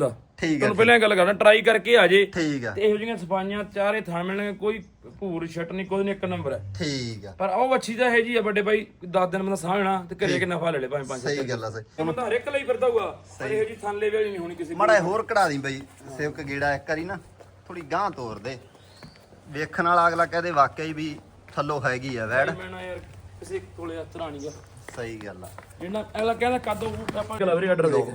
ਦਾ। ਠੀਕ ਹੈ ਤੁਹਾਨੂੰ ਪਹਿਲਾਂ ਇਹ ਗੱਲ ਕਰਨਾ ਟਰਾਈ ਕਰਕੇ ਆ ਜੇ। ਠੀਕ ਆ। ਤੇ ਇਹੋ ਜਿਹੀਆਂ ਸਫਾਈਆਂ ਚਾਰੇ ਥਾਂ ਮਿਲਣਗੇ ਕੋਈ ਭੂਰ ਛਟ ਨਹੀਂ ਕੋਈ ਨਹੀਂ ਇੱਕ ਨੰਬਰ ਹੈ ਠੀਕ ਆ। ਪਰ ਉਹ ਵੱਛੀ ਦਾ ਹੈ ਜੀ ਆ ਵੱਡੇ ਬਾਈ 10 ਦਿਨ ਬੰਦਾ ਸਾਹਣਾ ਤੇ ਘਰੇ ਕੇ ਨਫਾ ਲੈ ਲੈ ਭਾਵੇਂ ਪੰਜ ਸਹੀ ਗੱਲ ਆ ਸਹੀ। ਤੁਹਾਨੂੰ ਤਾਂ ਹਰ ਇੱਕ ਲਈ ਫਿਰਦਾ ਹੋਊਗਾ ਪਰ ਇਹੋ ਜੀ ਥਾਂਲੇ ਵਾਲੀ ਨਹੀਂ ਹੋਣੀ ਕਿਸੇ ਮੜਾ ਹੋਰ ਕਢਾ ਦੀ ਬਈ ਸੇਵਕ ਗੇੜਾ ਇੱਕ ਵਾਰੀ ਨਾ ਥੋੜੀ ਗਾਂ ਤੋਰ ਦੇ। ਵੇਖਣ ਵਾਲਾ ਅਗਲਾ ਕਹਦੇ ਵਾਕਿਆ ਹੀ ਵੀ ਥੱਲੋਂ ਹੈਗੀ ਆ ਵੈੜ। ਮੈਂ ਨਾ ਯਾਰ ਕਿਸੇ ਕੋਲੇ ਹੱਥ ਰਾਣੀ ਗਾ ਸਹੀ ਗੱਲ ਆ। ਜਿਹੜਾ ਅਗਲਾ ਕਹਿੰਦਾ ਕਦ ਆਪਾਂ ਵੀਰੇ ਆਰਡਰ ਦੇਖ।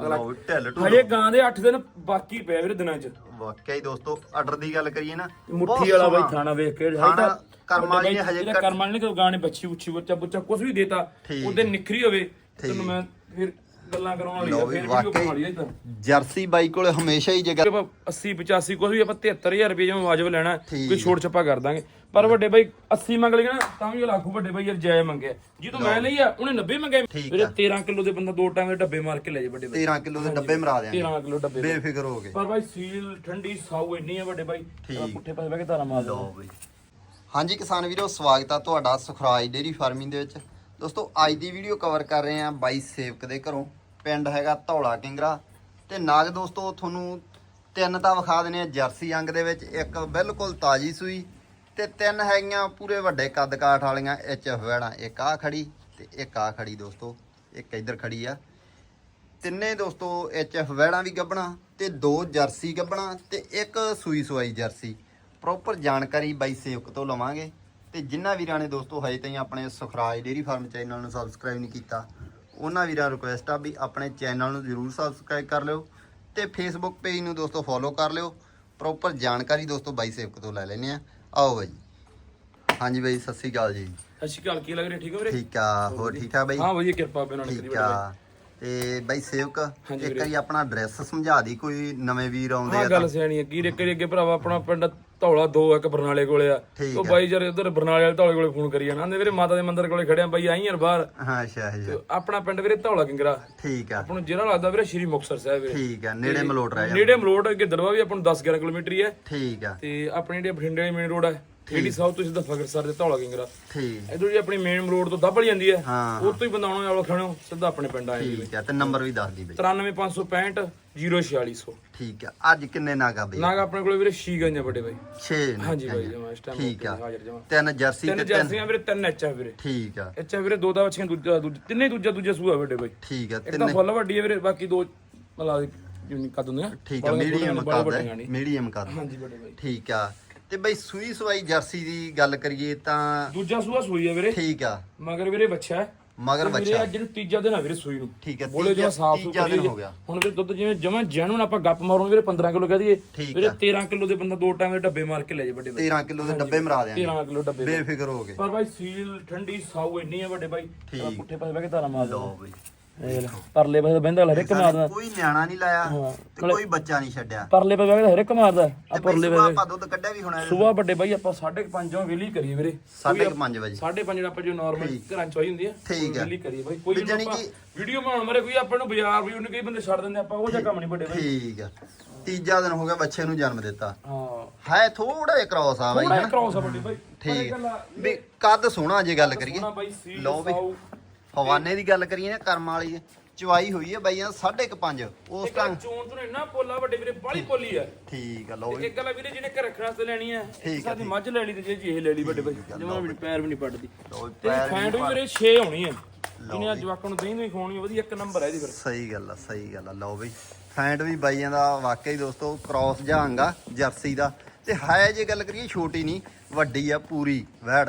ਲਓ ਢਿੱਲ ਢੁੱਲ। ਹਜੇ ਗਾਂ ਦੇ 8 ਦਿਨ ਬਾਕੀ ਪਏ ਵੀਰੇ ਦਿਨਾਂ 'ਚ। ਵਾਕਿਆ ਹੀ ਦੋਸਤੋ ਆਰਡਰ ਦੀ ਗੱਲ ਕਰੀਏ ਨਾ ਮੁੱਠੀ ਵਾਲਾ ਬਾਈ ਥਾਣਾ ਵੇਖ ਕੇ ਥਾਣਾ ਕਰਮ ਵਾਲੀ ਨੇ ਹਜੇ ਕੱਟ- ਕਰਮ ਨੇ ਕੋਈ ਗਾਣੇ ਬੱਚੀ ਉੱਚੀ ਬੱਚਾ ਬੁੱਚਾ ਕੁਝ ਵੀ ਦੇਤਾ ਠੀਕ। ਉਹਦੇ ਨਿਖਰੀ ਹੋਵੇ ਤੈਨੂੰ ਮੈਂ ਫਿਰ ਗੱਲਾਂ ਕਰਾਉਣ ਵਾਲੀ ਆ ਲਓ ਵੀ ਫਿਰ ਵਾਕਈ। ਬਣਾ ਲਈ ਤਾਂ ਜਰਸੀ ਬਾਈ ਕੋਲੇ ਹਮੇਸ਼ਾ ਹੀ ਜਗ੍ਹਾ ਆਪਾਂ 80 85 ਕੁਝ ਵੀ ਆਪਾਂ 73000 ਰੁਪਏ ਜਿਵੇਂ ਵਾਜਬ ਲੈਣਾ ਠੀਕ। ਕੋਈ ਛੋਟ ਛੱਪਾ ਕਰ ਦਾਂਗੇ। ਪਰ ਵੱਡੇ ਬਾਈ 80 ਮੰਗ ਲਈਏ ਨਾ ਤਾਂ ਵੀ ਉਹ ਲਾਖੂ ਵੱਡੇ ਬਾਈ ਯਾਰ ਜਾਇ ਮੰਗਿਆ ਜਦੋਂ ਮੈਂ ਲਈ ਆ ਉਹਨੇ 90 ਮੰਗੇ। ਠੀਕ ਵੀਰੇ 13 ਕਿਲੋ ਦੇ ਬੰਦਾ ਦੋ ਟਾਂਗੇ ਦੇ ਡੱਬੇ ਮਾਰ ਕੇ ਲੈ ਜੇ ਵੱਡੇ ਬਾਈ। 13 ਕਿਲੋ ਦੇ ਡੱਬੇ ਮਰਾ ਦਿਆਂਗੇ। 13 ਕਿਲੋ ਡੱਬੇ ਬੇਫਿਕਰ ਹੋ ਗਏ ਪਰ ਬਾਈ ਸੀਲ ਠੰਡੀ ਸਾਊ ਇੰਨੀ ਆ ਵੱਡੇ ਬਾਈ। ਆਹ ਪੁੱਠੇ ਪਾਸੇ ਬਹਿ ਕੇ ਧਾਰਾ ਮਾਰ ਲਓ ਬਈ। ਹਾਂਜੀ ਕਿਸਾਨ ਵੀਰੋ ਸਵਾਗਤ ਆ ਤੁਹਾਡਾ ਸੁਖਰਾਜ ਡੇਰੀ ਫਾਰਮਿੰਗ ਦੇ ਵਿੱਚ। ਦੋਸਤੋ ਅੱਜ ਦੀ ਵੀਡੀਓ ਕਵਰ ਕਰ ਰਹੇ ਆ ਬਾਈ ਸੇਵਕ ਦੇ ਘਰੋਂ। ਪਿੰਡ ਹੈਗਾ ਧੌਲਾ ਕਿੰਗਰਾ ਤੇ ਨਾਗ ਦੋਸਤੋ ਤੁਹਾਨੂੰ ਤਿੰਨ ਤਾਂ ਵਿਖਾ ਦਿੰਦੇ ਆ ਜਰਸੀ ਅੰਗ ਦੇ ਵਿੱਚ। ਇੱਕ ਬਿਲਕੁਲ ਤਾਜੀ ਸੂਈ ਤੇ ਤਿੰਨ ਹੈਗੀਆਂ ਪੂਰੇ ਵੱਡੇ ਕੱਦ ਕਾਠ ਵਾਲੀਆਂ ਐਚ ਐਫ ਵੈੜਾਂ ਇੱਕ ਆ ਖੜੀ ਤੇ ਇੱਕ ਆ ਖੜੀ ਦੋਸਤੋ, ਇੱਕ ਇੱਧਰ ਖੜੀ ਆ। ਤਿੰਨੇ ਦੋਸਤੋ ਐਚ ਐਫ ਵੈੜਾਂ ਵੀ ਗੱਬਣਾ ਤੇ ਦੋ ਜਰਸੀ ਗੱਬਣਾ ਤੇ ਇੱਕ ਸੂਈ ਸਵਾਈ ਜਰਸੀ। ਪ੍ਰੋਪਰ ਜਾਣਕਾਰੀ ਬਾਈ ਸੇਵਕ ਤੋਂ ਲਵਾਂਗੇ ਤੇ ਜਿਨ੍ਹਾਂ ਵੀਰਾਂ ਨੇ ਦੋਸਤੋ ਹਜੇ ਤਾਈਂ ਆਪਣੇ ਸੁਖਰਾਜ ਡੇਰੀ ਫਾਰਮ ਚੈਨਲ ਨੂੰ ਸਬਸਕ੍ਰਾਈਬ ਨਹੀਂ ਕੀਤਾ, ਉਹਨਾਂ ਵੀਰਾਂ ਰਿਕੁਐਸਟ ਆ ਵੀ ਆਪਣੇ ਚੈਨਲ ਨੂੰ ਜਰੂਰ ਸਬਸਕ੍ਰਾਈਬ ਕਰ ਲਿਓ ਤੇ ਫੇਸਬੁੱਕ ਪੇਜ ਨੂੰ ਦੋਸਤੋ ਫੋਲੋ ਕਰ ਲਿਓ। ਪ੍ਰੋਪਰ ਜਾਣਕਾਰੀ ਦੋਸਤੋ ਬਾਈ ਸੇਵਕ ਤੋਂ ਲੈ ਲੈਣੇ ਆ। ਆਓ ਬਾਈ। ਹਾਂਜੀ ਬਾਈ ਸਤਿ ਸ਼੍ਰੀ ਅਕਾਲ ਜੀ। ਸਤਿ ਸ਼੍ਰੀ ਅਕਾਲ ਕੀ ਲੱਗ ਰਿਹਾ? ਠੀਕ ਹੋ ਵੀਰੇ? ਠੀਕ ਆ ਹੋਰ ਠੀਕ ਆ ਬਾਈ? ਹਾਂ ਵਧੀਆ ਕਿਰਪਾ ਬੇ ਨਾਲ ਕਰੀ ਠੀਕ ਬਾਈ ਆ। ਤੇ ਬਾਈ ਸੇਵਕ ਇੱਕ ਵੀਰੇ। ਵਾਰੀ ਆਪਣਾ ਐਡਰੈਸ ਸਮਝਾ ਦੀ ਕੋਈ ਨਵੇਂ ਵੀਰ ਆਉਂਦੇ ਹਾਂ ਆ ਗੱਲ ਸਿਆਣੀ ਹੈ। ਕੀ ਰੇਕਰੀ ਅੱਗੇ ਭਰਾਵਾ ਆਪਣਾ ਪਿੰਡ ਧੌਲਾ ਦੋ ਇੱਕ ਬਰਨਾਲੇ ਕੋਲੇ ਆ। ਠੀਕ ਉਹ ਬਾਈ ਜਰ ਉਧਰ ਬਰਨਾਲੇ ਵਾਲੇ ਧੌਲੇ ਕੋਲੇ ਫੋਨ ਕਰੀ ਜਾਣਾ। ਆਂਦੇ ਵੀਰੇ ਮਾਤਾ ਦੇ ਮੰਦਿਰ ਕੋਲੇ ਖੜਿਆ ਬਾਈ ਆਈ ਯਾਰ ਬਾਹਰ। ਹਾਂ ਅੱਛਾ ਅੱਛਾ। ਆਪਣਾ ਪਿੰਡ ਵੀਰੇ ਧੌਲਾ ਕਿੰਗਰਾ। ਠੀਕ ਆ। ਆਪਾਂ ਨੂੰ ਜਿਹੜਾ ਲੱਗਦਾ ਵੀਰੇ ਸ਼੍ਰੀ ਮੁਕਤਸਰ ਸਾਹਿਬ ਵੀਰੇ। ਠੀਕ ਆ ਨੇੜੇ ਮਲੋਟ ਰਹਿ ਜਾ ਨੇੜੇ ਮਲੋਟ ਅੱਗੇ ਦਰਵਾ ਵੀ ਆਪਾਂ ਨੂੰ 10 11 ਕਿਲੋਮੀਟਰ ਹੀ ਹੈ ਠੀਕ ਆ। ਤੇ ਆਪਣੀ ਜਿਹੜੀ ਬਠਿੰਡੇ ਵਾਲੀ ਮੇਨ ਰੋਡ ਹੈ ਜਿਹੜੀ ਸਾਊਥ ਤੋਂ ਸਿੱਧਾ ਫਗਰਸਰ ਦੇ ਧੌਲਾ ਕਿੰਗਰਾ। ਠੀਕ। ਇਧਰ ਜੀ ਆਪਣੀ ਮੇਨ ਰੋਡ ਤੋਂ ਦੱਬਲ ਜਾਂਦੀ ਹੈ ਹਾਂ। ਉਹ ਤੋਂ ਹੀ ਬੰਦਾ ਆਉਣਾ ਵਾਲਾ ਖਾਣੋ ਸਿੱਧਾ ਆਪਣੇ ਪਿੰਡ ਆਏ ਜੀ ਠੀਕ ਆ ਤੇ ਨੰਬਰ ਵੀ ਦੱਸ ਦੀ ਬਈ 93565 04600 ਠੀਕ ਆ ਅੱਜ ਕਿੰਨੇ ਨਾਗਾ ਬਈ? ਨਾਗ ਆਪਣੇ ਕੋਲੇ ਵੀਰੇ ਛੀ ਗਈਆਂ ਵੱਡੇ ਬਾਈ। 6 ਹਾਂਜੀ ਬਾਈ ਜਮਾ ਇਸ ਟਾਈਮ ਠੀਕ ਆ। ਹਾਜ਼ਰ ਜਮਾ। ਤਿੰਨ ਜਰਸੀ ਤਿੰਨ ਤੇ ਤਿੰਨ ਜਰਸੀਆਂ ਵੀਰੇ ਤਿੰਨ ਐਚ ਆ ਵੀਰੇ। ਠੀਕ ਆ। ਐਚ ਆ ਵੀਰੇ ਦੋ ਦਾ ਬੱਚੀਆਂ ਦੂਜਾ ਦੂਜਾ ਤਿੰਨੇ ਹੀ ਦੂਜਾ ਦੂਜਾ ਸੂਆ ਵੱਡੇ ਬਾਈ। ਠੀਕ ਆ ਇੱਕ ਤਾਂ ਤਿੰਨੇ ਫੁੱਲ ਵੱਡੀ ਹੈ ਵੀਰੇ ਬਾਕੀ ਦੋ ਮਤਲਬ ਜਿਵੇਂ ਕੱਦ ਹੁੰਦੇ ਆ ਠੀਕ ਆ ਬਾਲੀਆਂ ਮੀਡੀਅਮ ਬਾਲੀਆਂ ਕਰ ਵੱਡੀਆਂ ਨਹੀਂ। ਮੀਡੀਅਮ ਕਰ ਹਾਂਜੀ ਵੱਡੇ ਬਾਈ। ਠੀਕ ਆ। ਤੇ ਬਈ ਸੂਈ ਸਵਾਈ ਜਰਸੀ ਦੀ ਗੱਲ ਕਰੀਏ ਤਾਂ ਦੂਜਾ ਸੂਆ ਸੂਈ ਹੈ ਵੀਰੇ। ਠੀਕ ਆ। ਮਗਰ ਵੀਰੇ ਬੱਚਾ ਹੈ। ਮਗਰ ਤੇ ਵੀਰੇ ਬੱਚਾ ਅੱਜ ਨੂੰ ਤੀਜਾ ਦਿਨ ਆ ਵੀਰੇ ਸੂਈ ਨੂੰ। ਠੀਕ ਆ ਬੋਲੇ ਜਿਵੇਂ ਸਾਫ਼ ਦਿਨ ਹੋ ਗਿਆ। ਹੁਣ ਵੀਰੇ ਦੁੱਧ ਜਿਵੇਂ ਜਮਾਂ ਜੈਨੂਨ ਆਪਾਂ ਗੱਪ ਮਾਰੋਂ ਵੀਰੇ 15 ਕਿਲੋ ਕਹਿ ਦਈਏ। ਵੀਰੇ 13 ਕਿਲੋ ਦੇ ਬੰਦਾ ਦੋ ਟਾਈਮ ਦੇ ਡੱਬੇ ਮਾਰ ਕੇ ਲੈ ਜੇ ਵੱਡੇ ਬਾਈ 13 ਕਿਲੋ ਦੇ ਡੱਬੇ ਮਰਾ ਦਿਆਂਗੇ। 13 ਕਿਲੋ ਡੱਬੇ। ਬੇਫਿਕਰ ਹੋ ਗਏ। ਪਰ ਬਾਈ ਸੀਲ ਠੰਡੀ ਸਾਊ ਇੰਨੀ ਆ ਵੱਡੇ ਬਾਈ। ਪੁੱਠੇ ਪਾਸੇ ਬਹਿ ਕੇ ਧਾਰਾ ਮਾਰ ਲਓ ਬਈ। ਪਰਲੇ ਪਾਸੇ ਬਹਿੰਦਾ ਹਰ ਇੱਕ ਮਾਰਦਾ। ਕੋਈ ਨਿਆਣਾ ਨਹੀਂ ਲਾਇਆ ਹਾਂ। ਤੇ ਕੋਈ ਬੱਚਾ ਨਹੀਂ ਛੱਡਿਆ। ਪਰਲੇ ਪਾਸੇ ਬਹਿ ਕੇ ਹਰ ਇੱਕ ਮਾਰਦਾ ਆ ਤੇ ਪਰਲੇ ਪਾਸੇ ਆਪਾਂ ਦੁੱਧ ਕੱਢਿਆ ਵੀ ਹੋਣਾ ਸਵੇਰ ਵੱਡੇ ਬਾਈ ਆਪਾਂ 5:30 ਵਜੇ ਵੇਲੀ ਕਰੀਏ ਵੀਰੇ। ਸਾਢੇ ਕੁ ਪੰਜ ਵਜੇ। 5:30 ਵਜੇ ਆਪਾਂ ਜੋ ਨਾਰਮਲ ਘਰਾਂ ਚ ਹੋਈ ਹੁੰਦੀ ਆ ਠੀਕ ਆ। ਵੇਲੀ ਕਰੀਏ ਬਾਈ। ਕੋਈ ਵੀ ਜਾਣੀ ਕਿ- ਵੀਡੀਓ ਬਣਾਉਣ ਮਾਰੇ ਕੋਈ ਆਪਾਂ ਨੂੰ ਬਾਜ਼ਾਰ ਵੀ ਉਹਨੇ ਕਈ ਬੰਦੇ ਛੱਡ ਦਿੰਦੇ ਆਪਾਂ ਉਹ ਜਿਹਾ ਕੰਮ ਨਹੀਂ ਵੱਡੇ ਬਾਈ। ਠੀਕ ਆ। ਤੀਜਾ ਦਿਨ ਹੋ ਗਿਆ ਬੱਚੇ ਨੂੰ ਜਨਮ ਦਿੱਤਾ। ਹਾਂ। ਹੈ ਥੋੜਾ ਜਿਹਾ ਕ੍ਰਾਸ ਆ ਬਾਈ ਥੋੜਾ? ਕ੍ਰੋਸ ਆ ਵੱਡੇ ਬਾਈ। ਠੀਕ। ਵੀ ਕੱਦ ਸੋਹਣਾ ਜੇ ਗੱਲ ਕਰੀਏ। ਲਓ ਬਈ ਹਵਾਨੇ ਦੀ ਗੱਲ ਕਰੀਏ ਨਾ ਕਰਮ ਵਾਲੀ ਚਵਾਈ ਹੋਈ ਹੈ ਬਾਈਆਂ 5.5 ਉਸ ਟਾਈਮ ਚੋਣ ਤੋਂ ਇੰਨਾ ਪੋਲਾ ਵੱਡੇ ਵੀਰੇ ਬਾਲੀ ਪੋਲੀ ਆ। ਠੀਕ ਆ ਲਓ ਇੱਕ ਗੱਲ ਆ ਵੀਰੇ ਜਿਹਨੇ ਘਰ ਰੱਖਣ ਵਾਸਤੇ ਲੈਣੀ ਆ, ਸਾਡੀ ਮੱਝ ਲੈ ਲਈ ਤੇ ਜੇ ਇਹ ਲੈ ਲਈ ਵੱਡੇ ਬਾਈ ਜਮਾਂ ਵੀ ਪੈਰ ਵੀ ਨਹੀਂ ਲਓ ਤੇ ਫੈਂਟ ਵੀ ਵੀਰੇ 6 ਹੋਣੀ ਆ। ਜਿਹਨੇ ਅੱਜ ਜਵਾਕਾਂ ਨੂੰ ਦਹੀਂ ਦਹੀਂ ਖਵਾਉਣੀ ਵਧੀਆ ਇੱਕ ਨੰਬਰ ਆ ਇਹਦੀ ਫਿਰ। ਸਹੀ ਗੱਲ ਆ ਸਹੀ ਗੱਲ ਆ ਲਓ ਬਈ। ਫੈਂਟ ਵੀ ਬਾਈਆਂ ਦਾ ਵਾਕਈ ਦੋਸਤੋ ਕ੍ਰਾਸ ਜਾਂਗਾ ਜਰਸੀ ਦਾ। ਤੇ ਹੈ ਜੇ ਗੱਲ ਕਰੀਏ ਛੋਟੀ ਨਹੀਂ ਵੱਡੀ ਆ ਪੂਰੀ ਵੈੜ।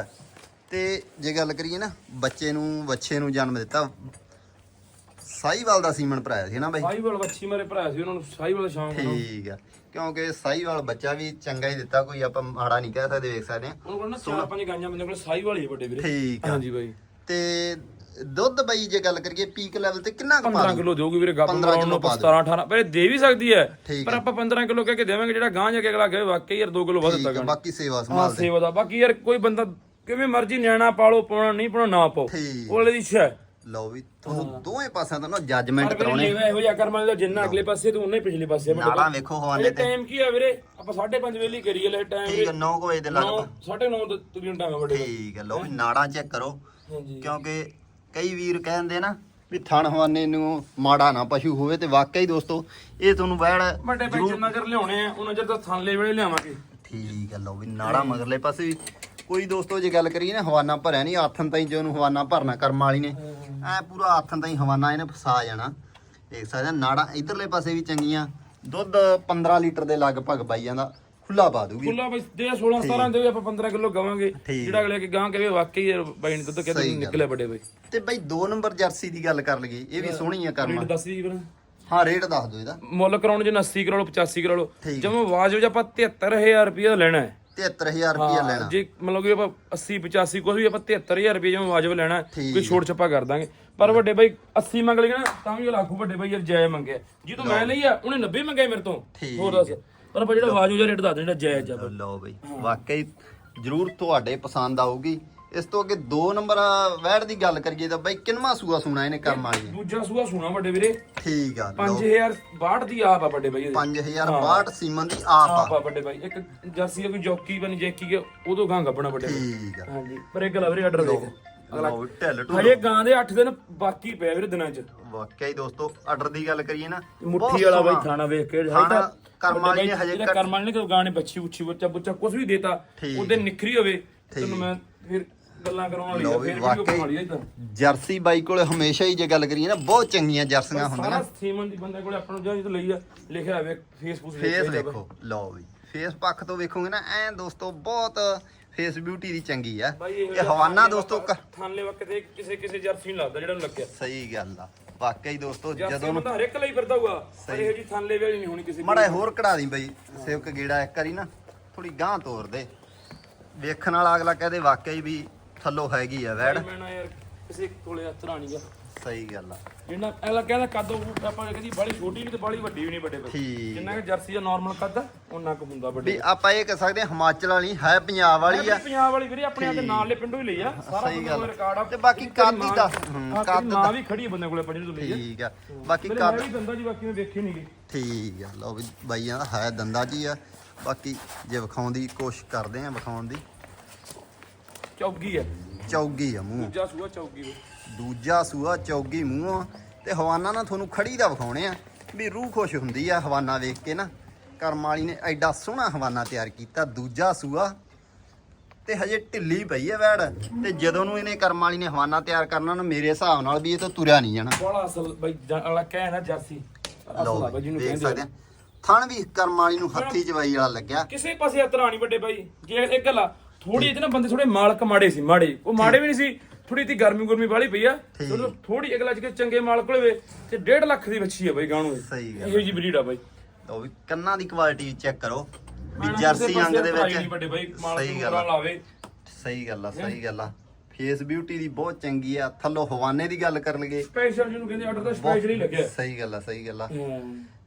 ਤੇ ਜੇ ਗੱਲ ਕਰੀਏ ਨਾ ਬੱਚੇ ਨੂੰ ਬੱਚੇ ਨੂੰ ਜਨਮ ਦਿੱਤਾ। ਸਾਈਵਾਲ ਦਾ ਸੀਮਨ ਭਰਾਇਆ ਸੀ ਨਾ ਬਾਈ? ਸਾਈਵਾਲ ਵੱਛੀ ਮਾਰੇ ਭਰਾ ਸੀ ਉਹਨਾਂ ਨੂੰ ਸਾਈਵਾਲ ਦਾ ਸ਼ੌਂਕ ਉਹਨਾਂ ਠੀਕ ਆ। ਕਿਉਂਕਿ ਸਾਈਵਾਲ ਬੱਚਾ ਵੀ ਚੰਗਾ ਹੀ ਦਿੱਤਾ ਕੋਈ ਆਪਾਂ ਮਾੜਾ ਨਹੀਂ ਕਹਿ ਸਕਦੇ ਵੇਖ ਸਕਦੇ ਆ ਕੋਲ ਨਾ ਚਾਰ ਪੰਜ ਗਾਈਆਂ ਬੰਦੇ ਕੋਲ ਸਾਈਵਾਲ ਹੀ ਆ ਵੱਡੇ ਵੀਰੇ। ਠੀਕ ਆ। ਹਾਂਜੀ ਬਾਈ। ਤੇ ਦੁੱਧ ਬਈ ਜੇ ਗੱਲ ਕਰੀਏ ਪੀਕ ਲੈਵਲ ਤੇ ਕਿੰਨਾ ਕੁ ਪਾ 15 ਕਿਲੋ ਦੇਊਗੀ ਵੀਰੇ ਗੱਪ 15 ਮਰਾਉਣ ਕਿਲੋ ਨੂੰ ਪਾ 17 18 ਪਰ ਇਹ ਦੇ ਵੀ ਸਕਦੀ ਹੈ ਠੀਕ ਪਰ ਆਪਾਂ 15 ਕਿਲੋ ਕਹਿ ਕੇ ਦੇਵਾਂਗੇ ਜਿਹੜਾ ਗਾਂ ਜਾ ਕੇ ਅਗਲਾ ਕਹੇ ਵਾਕਈ ਯਾਰ 2 ਕਿਲੋ ਵੱਧ ਦਿੱਤਾ ਬਾਕੀ ਸੇਵਾ ਸੰਭਾਲ ਦੇ। ਸੇਵਾ ਦਾ। ਬਾਕੀ ਯਾਰ ਕੋਈ ਬੰਦਾ ਕਿਵੇਂ ਮਰਜ਼ੀ ਨਿਆਣਾ ਪਾਲੋ ਪਾਉਣਾ ਨਹੀਂ ਪਾਉਣਾ ਨਾ ਪਾਓ। ਠੀਕ। ਉਹ ਵਾਲੇ ਦੀ ਇੱਛਾ ਹੈ ਲਓ ਵੀ ਤੁਹਾਨੂੰ ਦੋਵੇਂ ਪਾਸਿਆਂ ਤੋਂ ਨਾ ਜੱਜਮੈਂਟ ਪਰ ਵੀਰੇ ਕਰਾਉਣੇ। ਲੈਵਾ ਇਹੋ ਜਿਹਾ ਕਰਮਾਂ ਦਾ ਜਿੰਨਾ ਅਗਲੇ ਪਾਸੇ ਤੇ ਹੀ ਪਿਛਲੇ ਪਾਸੇ ਨਾਲਾਂ ਵੇਖੋ ਇਹ ਤੇ। ਟਾਈਮ ਕੀ ਆ ਵੀਰੇ? ਆਪਾਂ 5:30 ਵੇਲੇ ਕਰੀਏ ਲੈ ਟਾਈਮ ਠੀਕ ਆ 9 ਵਜੇ ਦੇ ਲਗਭਗ 9:30 ਤੋਂ ਤਕਰੀਬਨ ਟਾਈਮ ਵੱਡੇ ਠੀਕ ਆ ਲਓ ਵੀ ਨਾੜਾਂ ਚੈੱਕ ਕਰੋ। ਹਾਂਜੀ। ਕਿਉਂਕਿ ਕਈ ਵੀਰ ਕਹਿੰਦੇ ਨਾ ਵੀ ਥਣ ਹਵਾਨੇ ਨੂੰ ਮਾੜਾ ਨਾ ਪਸ਼ੂ ਹੋਵੇ ਤੇ ਵਾਕਈ ਦੋਸਤੋ ਇਹ ਤੁਹਾਨੂੰ ਵੈੜ ਵੱਡੇ ਜਿੰਨਾ ਚਿਰ ਲਿਆਉਣੇ ਆ ਉਹਨਾਂ ਚਿਰ ਤਾਂ ਥਾਂਲੇ ਵੇਲੇ ਲਿਆਵਾਂਗੇ। ਠੀਕ ਆ ਲਓ ਵੀ ਨਾੜਾ ਮਗਰਲੇ ਪਾਸੇ ਵੀ ਕੋਈ ਦੋਸਤੋ ਜੇ ਗੱਲ ਕਰੀਏ ਨਾ ਹਵਾਨਾ ਭਰਿਆ ਨਹੀਂ ਆਥਨ ਤਾਈ ਜੇ ਉਹਨੂੰ ਹਵਾਨਾ ਭਰਨਾ ਕਰਮ ਵਾਲੀ ਨੇ। ਐ ਪੂਰਾ ਆਥਨ ਤਾਈ ਹਵਾਨਾ ਇਹਨੇ ਫਸਾ ਜਾਣਾ। ਦੇਖ ਸਕਦੇ ਨਾੜਾ ਇਧਰਲੇ ਪਾਸੇ ਵੀ ਚੰਗੀਆਂ। ਦੁੱਧ 15 ਲੀਟਰ ਦੇ ਲਗਭਗ ਬਾਈ ਜਾਂਦਾ ਖੁੱਲਾ ਪਾ ਦੂਗੀ। ਖੁੱਲਾ ਬਈ ਦੇ 16 17 ਦੇ ਆਪਾਂ 15 ਕਿਲੋ ਗਵਾਂਗੇ। ਜਿਹੜਾ ਅਗਲੇ ਕੇ ਗਾਂ ਕਹੇ ਵਾਕਈ ਬਾਈ ਨੇ ਦੁੱਧ ਗੱਲ। ਨਿਕਲੇ ਵੱਡੇ ਬਾਈ। ਤੇ ਬਾਈ 2 ਨੰਬਰ ਜਰਸੀ ਦੀ ਗੱਲ ਕਰ ਲਈਏ ਇਹ ਵੀ ਸੋਹਣੀ ਆ ਕਰਮ ਦੱਸ ਦੀ ਵੀਰ ਹਾਂ ਰੇਟ ਦੱਸ ਦਿਓ ਇਹਦਾ। ਮੁੱਲ ਕਰਾਉਣ ਜੇ 80 ਕਰੋੜ 85 ਕਰੋੜ ਠੀਕ। ਜਮਾ ਆਵਾਜ਼ ਵਿੱਚ ਆਪਾਂ 73000 ਰੁਪਏ ਲੈਣਾ ਹੈ। 73000 ਰੁਪਇਆ ਹਾਂ, ਲੈਣਾ। ਜੇ ਮਤਲਬ ਕਿ ਆਪਾਂ 80 85 ਕੁਝ ਵੀ ਆਪਾਂ 73000 ਰੁਪਏ ਜਮਾ ਵਾਜਬ ਲੈਣਾ ਕੋਈ ਛੋਟ ਛੱਪਾ ਕਰ ਦਾਂਗੇ। ਪਰ ਵੱਡੇ ਬਾਈ 80 ਮੰਗ ਲਈਏ ਨਾ ਤਾਂ ਵੀ ਲਾਖੂ ਵੱਡੇ ਬਾਈ ਯਾਰ ਜਾਇਜ਼ ਮੰਗਿਆ। ਜਦੋਂ ਮੈਂ ਲਈ ਆ ਉਹਨੇ 90 ਮੰਗਿਆ ਮੇਰੇ ਤੋਂ। ਹੋਰ ਦੱਸ। ਪਰ ਆਪਾਂ ਜਿਹੜਾ ਵਾਜਬ ਜਿਹਾ ਰੇਟ ਦੱਸ ਦੇਣਾ ਜਾਇਜ਼ ਆ। ਲਓ ਬਈ ਵਾਕਈ ਜਰੂਰ ਤੁਹਾਡੇ ਪਸੰਦ ਆਊਗੀ। ਇਸ ਤੋਂ ਅੱਗੇ 2 ਨੰਬਰ ਵੈੜ ਦੀ ਗੱਲ ਕਰੀਏ ਤਾਂ ਬਈ ਕਿੰਨਵਾ ਸੂਆ ਸੁਣਾ ਇਹਨੇ ਕਰਮ ਵਾਲੀ? ਨੇ ਦੂਜਾ ਸੂਆ ਸੁਣਾ ਵੱਡੇ ਵੀਰੇ। ਠੀਕ ਆ ਲਓ। 5000 62 ਦੀ ਆਪ ਆ ਵੱਡੇ ਬਾਈ ਇਹਦੀ। 5062 ਸੀਮਨ ਦੀ ਆਪ ਆ। ਆਪ ਆ ਵੱਡੇ ਬਾਈ। ਇੱਕ ਜਰਸੀ ਆ ਕੋਈ ਜੋਕੀ ਬਣੀ ਜੈਕੀ ਕੇ ਉਦੋਂ ਗਾਂ ਗੱਬਣਾ ਵੱਡੇ ਬਾਈ। ਠੀਕ ਆ। ਹਾਂਜੀ ਪਰ ਇੱਕ ਲਵਰੇ ਆਰਡਰ ਦੇਖ। ਲਓ ਢਿੱਲ ਟੂ ਹਜੇ ਗਾਂ ਦੇ 8 ਦਿਨ ਬਾਕੀ ਪਏ ਵੀਰੇ ਦਿਨਾਂ ਚ। ਵਾਕਈ ਦੋਸਤੋ ਆਰਡਰ ਦੀ ਗੱਲ ਕਰੀਏ ਨਾ ਮੁੱਠੀ ਵਾਲਾ ਬਾਈ ਖਾਣਾ ਵੇਖ ਕੇ ਖਾਣਾ ਕਰਮ ਵਾਲੀ ਨੇ ਹਜੇ ਜਿਹੜਾ ਕਰਮ ਵਾਲੀ ਨੇ ਕਿ ਗਾਂ ਨੇ ਬੱਚੀ ਉੱਚੀ ਬੱਚਾ ਬੁੱਚਾ ਕੁਝ ਵੀ ਦੇਤਾ ਠੀਕ। ਉਹਦੇ ਨਿਖਰੀ ਹੋਵੇ ਤੈਨੂੰ ਮੈਂ ਫਿਰ ਗੱਲਾਂ ਕਰਾਉਣ ਵਾਲੀ ਆ ਲਓ ਵੀ ਵਾਕਈ। ਜਰਸੀ ਬਾਈ ਕੋਲੇ ਹਮੇਸ਼ਾ ਹੀ ਜੇ ਗੱਲ ਕਰੀਏ ਨਾ ਬਹੁਤ ਚੰਗੀਆਂ ਜਰਸੀਆਂ ਹੁੰਦੀਆਂ ਸਾਰਾ ਸੀਮਨ ਦੀ ਬੰਦੇ ਕੋਲੇ ਆਪਾਂ ਨੂੰ ਜਦੋਂ ਲਈ ਆ ਲਿਖਿਆ ਹੋਵੇ ਫੇਸਬੁੱਕ ਫੇਸ ਵੇਖੋ ਲਓ ਵੀ ਫੇਸ ਪੱਖ ਤੋਂ ਵੇਖੋਗੇ ਨਾ ਐ ਦੋਸਤੋ ਬਹੁਤ ਫੇਸ ਬਿਊਟੀ ਦੀ ਚੰਗੀ ਆ। ਇਹ ਹਵਾਨਾ ਦੋਸਤੋ ਥਾਨਲੇ ਵਕਤ ਤੇ ਕਿਸੇ ਕਿਸੇ ਜਰਸੀ ਨੂੰ ਲੱਗਦਾ ਜਿਹੜਾ ਨੂੰ ਲੱਗਿਆ। ਸਹੀ ਗੱਲ ਆ। ਵਾਕਈ ਦੋਸਤੋ ਜਦੋਂ ਬੰਦਾ ਹਰ ਇੱਕ ਲਈ ਫਿਰਦਾ ਹੋਊਗਾ ਪਰ ਇਹ ਜੀ ਥਾਨਲੇ ਵਾਲੀ ਨਹੀਂ ਹੋਣੀ ਕਿਸੇ। ਮੜਾ ਹੋਰ ਕਢਾ ਦੀ ਬਈ ਸੇਵਕ ਗੇੜਾ ਇੱਕ ਵਾਰੀ ਨਾ ਥੋੜੀ ਗਾਂ ਤੋਰ ਦੇ। ਵੇਖਣ ਵਾਲਾ ਅਗਲਾ ਕਹਦੇ ਵਾਕਈ ਵੀ ਥੱਲੋਂ ਹੈਗੀ ਆ ਵੈੜ। ਮੈਂ ਨਾ ਯਾਰ ਕਿਸੇ ਕੋਲੇ ਹੱਥ ਗਾ ਸਹੀ ਗੱਲ ਆ। ਜਿਹੜਾ ਅਗਲਾ ਕਹਿੰਦਾ ਕੱਦ ਉਹ ਆਪਾਂ ਕਹਿੰਦੀ ਬਾਲੀ ਛੋਟੀ ਨਹੀਂ ਤੇ ਬਾਲੀ ਵੱਡੀ ਵੀ ਨਹੀਂ ਵੱਡੇ ਬੱਚੇ ਠੀਕ। ਜਿੰਨਾ ਕਿ ਜਰਸੀ ਦਾ ਨਾਰਮਲ ਕੱਦ ਆ ਉਹਨਾਂ ਕੁ ਹੁੰਦਾ ਵੱਡੇ ਵੀ ਆਪਾਂ ਇਹ ਕਹਿ ਸਕਦੇ ਹਾਂ ਹਿਮਾਚਲ ਵਾਲੀ ਹੈ ਪੰਜਾਬ ਵਾਲੀ ਆ। ਪੰਜਾਬ ਵਾਲੀ ਵੀਰੇ ਆਪਣੇ ਆਦੇ ਨਾਲ ਦੇ ਪਿੰਡੋਂ ਹੀ ਲਈ ਆ। ਸਾਰਾ ਸਹੀ ਬੰਦੇ ਗੱਲ। ਕੋਲ ਰਿਕਾਰਡ ਆ। ਤੇ ਬਾਕੀ ਕੱਦ ਹੀ ਦੱਸ, ਹੂੰ, ਕੱਦ ਕੱਦ ਨਾ ਵੀ ਖੜੀ ਆ ਬੰਦੇ ਕੋਲੇ ਪੜੀ ਤੋਂ ਲਈ ਆ। ਠੀਕ ਆ। ਬਾਕੀ ਮੇਰੇ ਕੱਦ ਮੈਂ ਵੀ ਦੰਦਾ ਜੀ ਬਾਕੀ ਮੈਂ ਵੇਖੇ ਨਹੀਂਗੇ ਠੀਕ ਆ। ਲਓ ਵੀ ਬਾਈਆਂ ਦਾ ਹੈ ਦੰਦਾ ਜੀ ਆ। ਬਾਕੀ ਜੇ ਵਿਖਾਉਣ ਦੀ ਕੋਸ਼ਿਸ਼ ਕਰਦੇ ਆ ਵਿਖਾਉਣ ਦੀ। ਚੌਗੀ ਆ। ਚੌਗੀ ਆ ਮੂੰਹ। ਦੂਜਾ ਸੂਆ ਚੌਗੀ ਵੇ। ਦੂਜਾ ਸੂਆ ਚੌਗੀ ਮੂੰਹ ਆ। ਤੇ ਹਵਾਨਾ ਨਾ ਤੁਹਾਨੂੰ ਖੜੀ ਦਾ ਵਿਖਾਉਣੇ ਆ ਵੀ ਰੂਹ ਖੁਸ਼ ਹੁੰਦੀ ਆ ਹਵਾਨਾ ਵੇਖ ਕੇ ਨਾ। ਕਰਮ ਵਾਲੀ ਨੇ ਐਡਾ ਸੋਹਣਾ ਹਵਾਨਾ ਤਿਆਰ ਕੀਤਾ ਦੂਜਾ ਸੂਆ। ਤੇ ਹਜੇ ਢਿੱਲੀ ਪਈ ਆ ਵੈੜ। ਤੇ ਜਦੋਂ ਨੂੰ ਇਹਨੇ ਕਰਮ ਵਾਲੀ ਨੇ ਹਵਾਨਾ ਤਿਆਰ ਕਰਨਾ ਨਾ ਮੇਰੇ ਹਿਸਾਬ ਨਾਲ ਵੀ ਇਹ ਤਾਂ ਤੁਰਿਆ ਨਹੀਂ ਜਾਣਾ। ਬੜਾ ਅਸਲ ਬਈ ਅਗਲਾ ਕਹਿ ਨਾ ਜਰਸੀ ਅਸਲ ਲਓ ਦੇਖ ਕਹਿੰਦੇ ਸਕਦੇ ਆ। ਥਣ ਵੀ ਕਰਮ ਵਾਲੀ ਨੂੰ ਹੱਥੀ ਚਵਾਈ ਵਾਲਾ ਲੱਗਿਆ। ਕਿਸੇ ਪਾਸੇ ਨਹੀਂ ਵੱਡੇ ਬਾਈ। ਜੇ ਇੱਕ ਗੱਲ ਆ ਥੋੜੀ ਜਿਹੀ ਨਾ ਬੰਦੇ ਥੋੜੇ ਮਾਲਕ ਮਾੜੇ ਸੀ ਮਾੜੇ। ਉਹ ਮਾੜੇ ਵੀ ਨਹੀਂ ਸੀ ਥੋੜੀ ਤੀ ਗਰਮੀ ਗੁਰਮੀ ਵਾਲੀ ਪਈ ਆ। ਥੋੜੀ ਅਗਲਾ ਜਿਹੜੇ ਚੰਗੇ ਮਾਲਕ ਕੋਲੇ ਵੇ ਤੇ 1.5 ਲੱਖ ਦੀ ਬੱਚੀ ਆ ਬਾਈ ਗਾਣੂ ਸਹੀ ਗੱਲ ਇਹੋ ਜੀ ਬਰੀਡ ਆ ਬਾਈ। ਲਓ ਵੀ ਕੰਨਾਂ ਦੀ ਕੁਆਲਿਟੀ ਚੈੱਕ ਕਰੋ। ਵੀ ਜਰਸੀ ਅੰਗ ਦੇ ਵਿੱਚ ਸਹੀ ਗੱਲ ਲਾਵੇ। ਸਹੀ ਗੱਲ ਆ ਸਹੀ ਗੱਲ ਆ। ਫੇਸ ਬਿਊਟੀ ਦੀ ਬਹੁਤ ਚੰਗੀ ਆ ਥੱਲੋਂ ਹਵਾਨੇ ਦੀ ਗੱਲ ਕਰ ਲਈਏ ਸਪੈਸ਼ਲ ਜਿਹਨੂੰ ਕਹਿੰਦੇ ਆਰਡਰ ਦਾ ਸਪੈਸ਼ਲ ਹੀ ਲੱਗਿਆ। ਸਹੀ ਗੱਲ ਆ ਸਹੀ ਗੱਲ ਆ।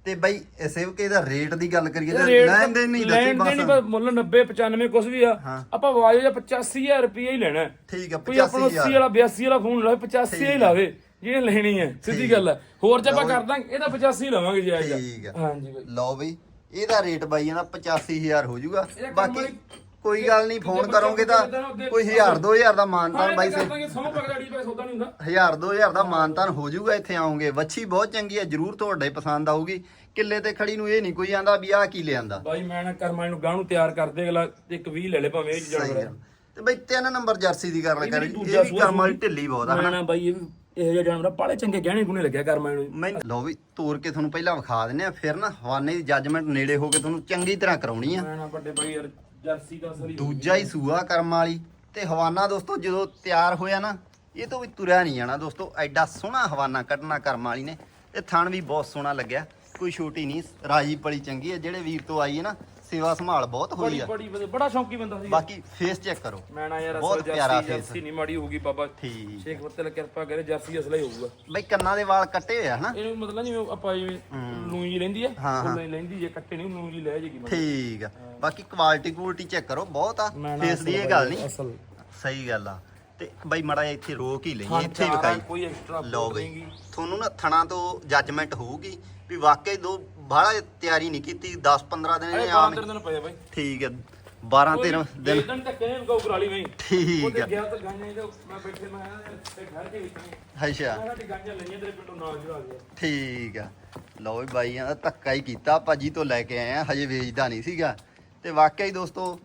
ਤੇ ਬਾਈ ਸੇਵਕੇ ਦਾ ਰੇਟ ਦੀ ਗੱਲ ਕਰੀਏ ਤਾਂ ਲੈਣ ਦੇ ਨਹੀਂ ਦੱਸੀ ਲੈਣ ਦੇ ਨਹੀਂ ਬਸ ਬਸ ਮੁੱਲ 90 95 ਕੁਝ ਵੀ ਆ। ਆਪਾਂ ਆਵਾਜ਼ ਜਾਂ 85000 ਰੁਪਏ ਹੀ ਲੈਣਾ। ਠੀਕ ਆ ਕੋਈ ਆਪਣਾ 80 85000 ਵਾਲਾ 82 ਵਾਲਾ ਫੋਨ ਲਾਵੇ 85 ਹੀ ਲਾਵੇ ਜਿਹਨੇ ਲੈਣੀ ਹੈ ਸਿੱਧੀ ਗੱਲ ਹੈ। ਹੋਰ ਜੇ ਆਪਾਂ ਕਰ ਦਾਂਗੇ ਇਹਦਾ 85 ਲਵਾਂਗੇ ਜੀ ਆਏਗਾ ਠੀਕ ਆ। ਹਾਂਜੀ ਬਾਈ। ਲਓ ਬਈ ਇਹਦਾ ਰੇਟ ਬਾਈ ਇਹਦਾ 85000 ਹੋ ਜਾਊਗਾ। ਬਾਕੀ ਕੋਈ ਗੱਲ ਨਹੀਂ ਫੋਨ ਕਰੋਗੇ ਤਾਂ ਕੋਈ 1000 2000 ਦਾ ਮਾਨਤਾਨ ਬਾਈ ਸੇ ਕਰ ਦਾਂਗੇ ਸੌ ਪਕੜਾੜੀ ਪੈ ਸੌਦਾ ਨਹੀਂ ਹੁੰਦਾ। 1000 2000 ਦਾ ਮਾਨਤਾਨ ਹੋ ਜਾਊਗਾ ਇੱਥੇ ਆਉਂਗੇ। ਵੱਛੀ ਬਹੁਤ ਚੰਗੀ ਹੈ ਜਰੂਰ ਤੁਹਾਡੇ ਪਸੰਦ ਆਊਗੀ। ਕਿੱਲੇ ਤੇ ਖੜੀ ਨੂੰ ਇਹ ਨਹੀਂ ਕੋਈ ਆਂਦਾ ਵੀ ਆਹ ਕੀ ਲਿਆਂਦਾ। ਬਾਈ ਮੈਂ ਨਾ ਕਰਮਾਂ ਨੂੰ ਗਾਂ ਨੂੰ ਤਿਆਰ ਕਰਦੇ ਅਗਲਾ ਇੱਕ 20 ਲੈ ਲੈ ਭਾਵੇਂ ਇਹ ਤੇ ਬਈ ਤਿੰਨ ਨੰਬਰ ਜਰਸੀ ਦੀ ਗੱਲ ਕਰੀ। ਇਹ ਵੀ ਸੂਆ ਕਰਮ ਵਾਲੀ ਢਿੱਲੀ ਬਹੁਤ ਆ ਮੈਂ ਹਨਾ? ਨਾ ਬਾਈ ਇਹ ਵੀ ਇਹੋ ਜਿਹਾ ਜਾਨਵਰ ਪਾਲੇ ਚੰਗੇ ਗਹਿਣੇ ਗੁਣੇ ਲੱਗਿਆ ਕਰਮਾਂ ਨੂੰ। ਮੈਂ ਲਓ ਵੀ ਤੋਰ ਕੇ ਤੁਹਾਨੂੰ ਪਹਿਲਾਂ ਵਿਖਾ ਦਿੰਨੇ ਆ ਫਿਰ ਨਾ ਹਵਾਨੇ ਦੀ ਜੱਜਮੈਂਟ ਨੇੜੇ ਹੋ ਕੇ ਤੁਹਾਨੂੰ ਚੰਗੀ ਤਰ੍ਹਾਂ ਕਰਾਉਣੀ ਆ। ਮੈਂ ਨਾ ਵੱਡੇ ਬਾਈ ਯਾਰ ਜਰਸੀ ਦਾ ਅਸਲੀ ਦੂਜਾ ਹੀ ਸੂਆ ਕਰਮ ਵਾਲੀ। ਤੇ ਹਵਾਨਾ ਦੋਸਤੋ, ਜਦੋਂ ਤਿਆਰ ਹੋਇਆ ਨਾ, ਇਹ ਤੋਂ ਵੀ ਤੁਰਿਆ ਨਹੀਂ ਜਾਣਾ ਦੋਸਤੋ। ਐਡਾ ਸੋਹਣਾ ਹਵਾਨਾ ਕੱਢਣਾ ਕਰਮ ਵਾਲੀ ਨੇ। ਤੇ ਥਣ ਵੀ ਬਹੁਤ ਸੋਹਣਾ ਲੱਗਿਆ। ਕੋਈ ਛੋਟੀ ਨਹੀਂ ਰਾਜੀ ਪਲੀ ਚੰਗੀ ਹੈ। ਜਿਹੜੇ ਵੀਰ ਤੋਂ ਆਈ ਹੈ ਨਾ ਸੇਵਾ ਸੰਭਾਲ ਬਹੁਤ ਹੋਈ ਬੜੀ ਆ। ਬੜੀ ਵਧੀਆ, ਬੜਾ ਸ਼ੌਂਕੀ ਬੰਦਾ ਸੀ। ਬਾਕੀ ਫੇਸ ਚੈੱਕ ਕਰੋ। ਮੈਂ ਨਾ ਯਾਰ ਬਹੁਤ ਅਸਲ ਪਿਆਰਾ ਜਰਸੀ face। ਜਰਸੀ ਨਹੀਂ ਮਾੜੀ ਹੋਊਗੀ ਬਾਬਾ। ਠੀਕ। ਸ਼ੇਖ ਬੱਤਲ ਕਿਰਪਾ ਕਰੇ ਜਰਸੀ ਅਸਲਾ ਹੀ ਹੋਊਗਾ। ਬਈ ਕੰਨਾਂ ਦੇ ਵਾਲ ਕੱਟੇ ਹੋਏ ਆ ਹਨਾ? ਇਹਨੂੰ ਮਤਲਬ ਜਿਵੇਂ ਆਪਾਂ ਜਿਵੇਂ ਲੂਈ ਜੀ ਲੈਂਦੀ ਆ ਹਾਂ। ਉਹ ਲੈਂਦੀ ਜੇ ਕੱਟੇ ਨਹੀਂ ਲੂਈ ਜੀ ਲੈ ਜੇਗੀ ਠੀਕ ਆ। ਬਾਕੀ ਕੁਆਲਿਟੀ ਕੁਆਲਿਟੀ ਚੈੱਕ ਕਰੋ ਬਹੁਤ ਆ। ਮੈਂ ਨਾ ਫੇਸ ਦੀ ਇਹ ਗੱਲ ਨਹੀਂ। ਅਸਲ। ਸਹੀ ਗੱਲ ਆ। ਤੇ ਬਈ ਮੜਾ ਇੱਥੇ ਰੋਕ ਹੀ ਲਈ ਇੱਥੇ ਹੀ ਵਿਖਾਈ। ਕੋਈ ਐਕਸਟਰਾ ਲਓ ਬਈ। ਤੁਹਾਨੂੰ ਨਾ ਥਣਾ ਤੋਂ ਜੱਜਮੈਂਟ ਹੋਊਗੀ ਵੀ ਵਾਕਈ ਦੋ ਬਾਹਲਾ ਤਿਆਰੀ ਨਹੀਂ ਕੀਤੀ 10 15 ਦਿਨ ਅਰੇ ਇਹਨੇ 12 ਆਮ ਦਿਨ ਪਏ ਆ ਬਾਈ। ਠੀਕ ਹੈ 12 13 ਦਿਨ ਦਿਨ। ਤੱਕ ਕਹਿੰਦੇ ਗੋ ਕਰਾ ਲਈ ਮੈਂ ਠੀਕ ਆ ਗਿਆ ਤਾਂ ਗਾਂਜਾਂ ਤੇ ਮੈਂ ਬੈਠੇ ਮੈਂ ਤੇ ਘਰ ਦੇ ਵਿੱਚ ਮੈਂ ਅੱਛਾ। ਕਿਹਾ ਤੇ ਗਾਂਜਾਂ ਲਈਆਂ ਤੇਰੇ ਪਿੰਡੋਂ ਨਾਲ ਜੁੜਾ ਗਿਆ ਠੀਕ ਆ ਲਓ ਵੀ ਬਾਈਆਂ ਦਾ ਧੱਕਾ ਹੀ ਕੀਤਾ ਭਾਜੀ ਤੋਂ ਲੈ ਕੇ ਆਏ ਆ ਹਜੇ ਵੇਚਦਾ ਨਹੀਂ ਸੀਗਾ। ਤੇ ਵਾਕਿਆ ਹੀ ਦੋਸਤੋ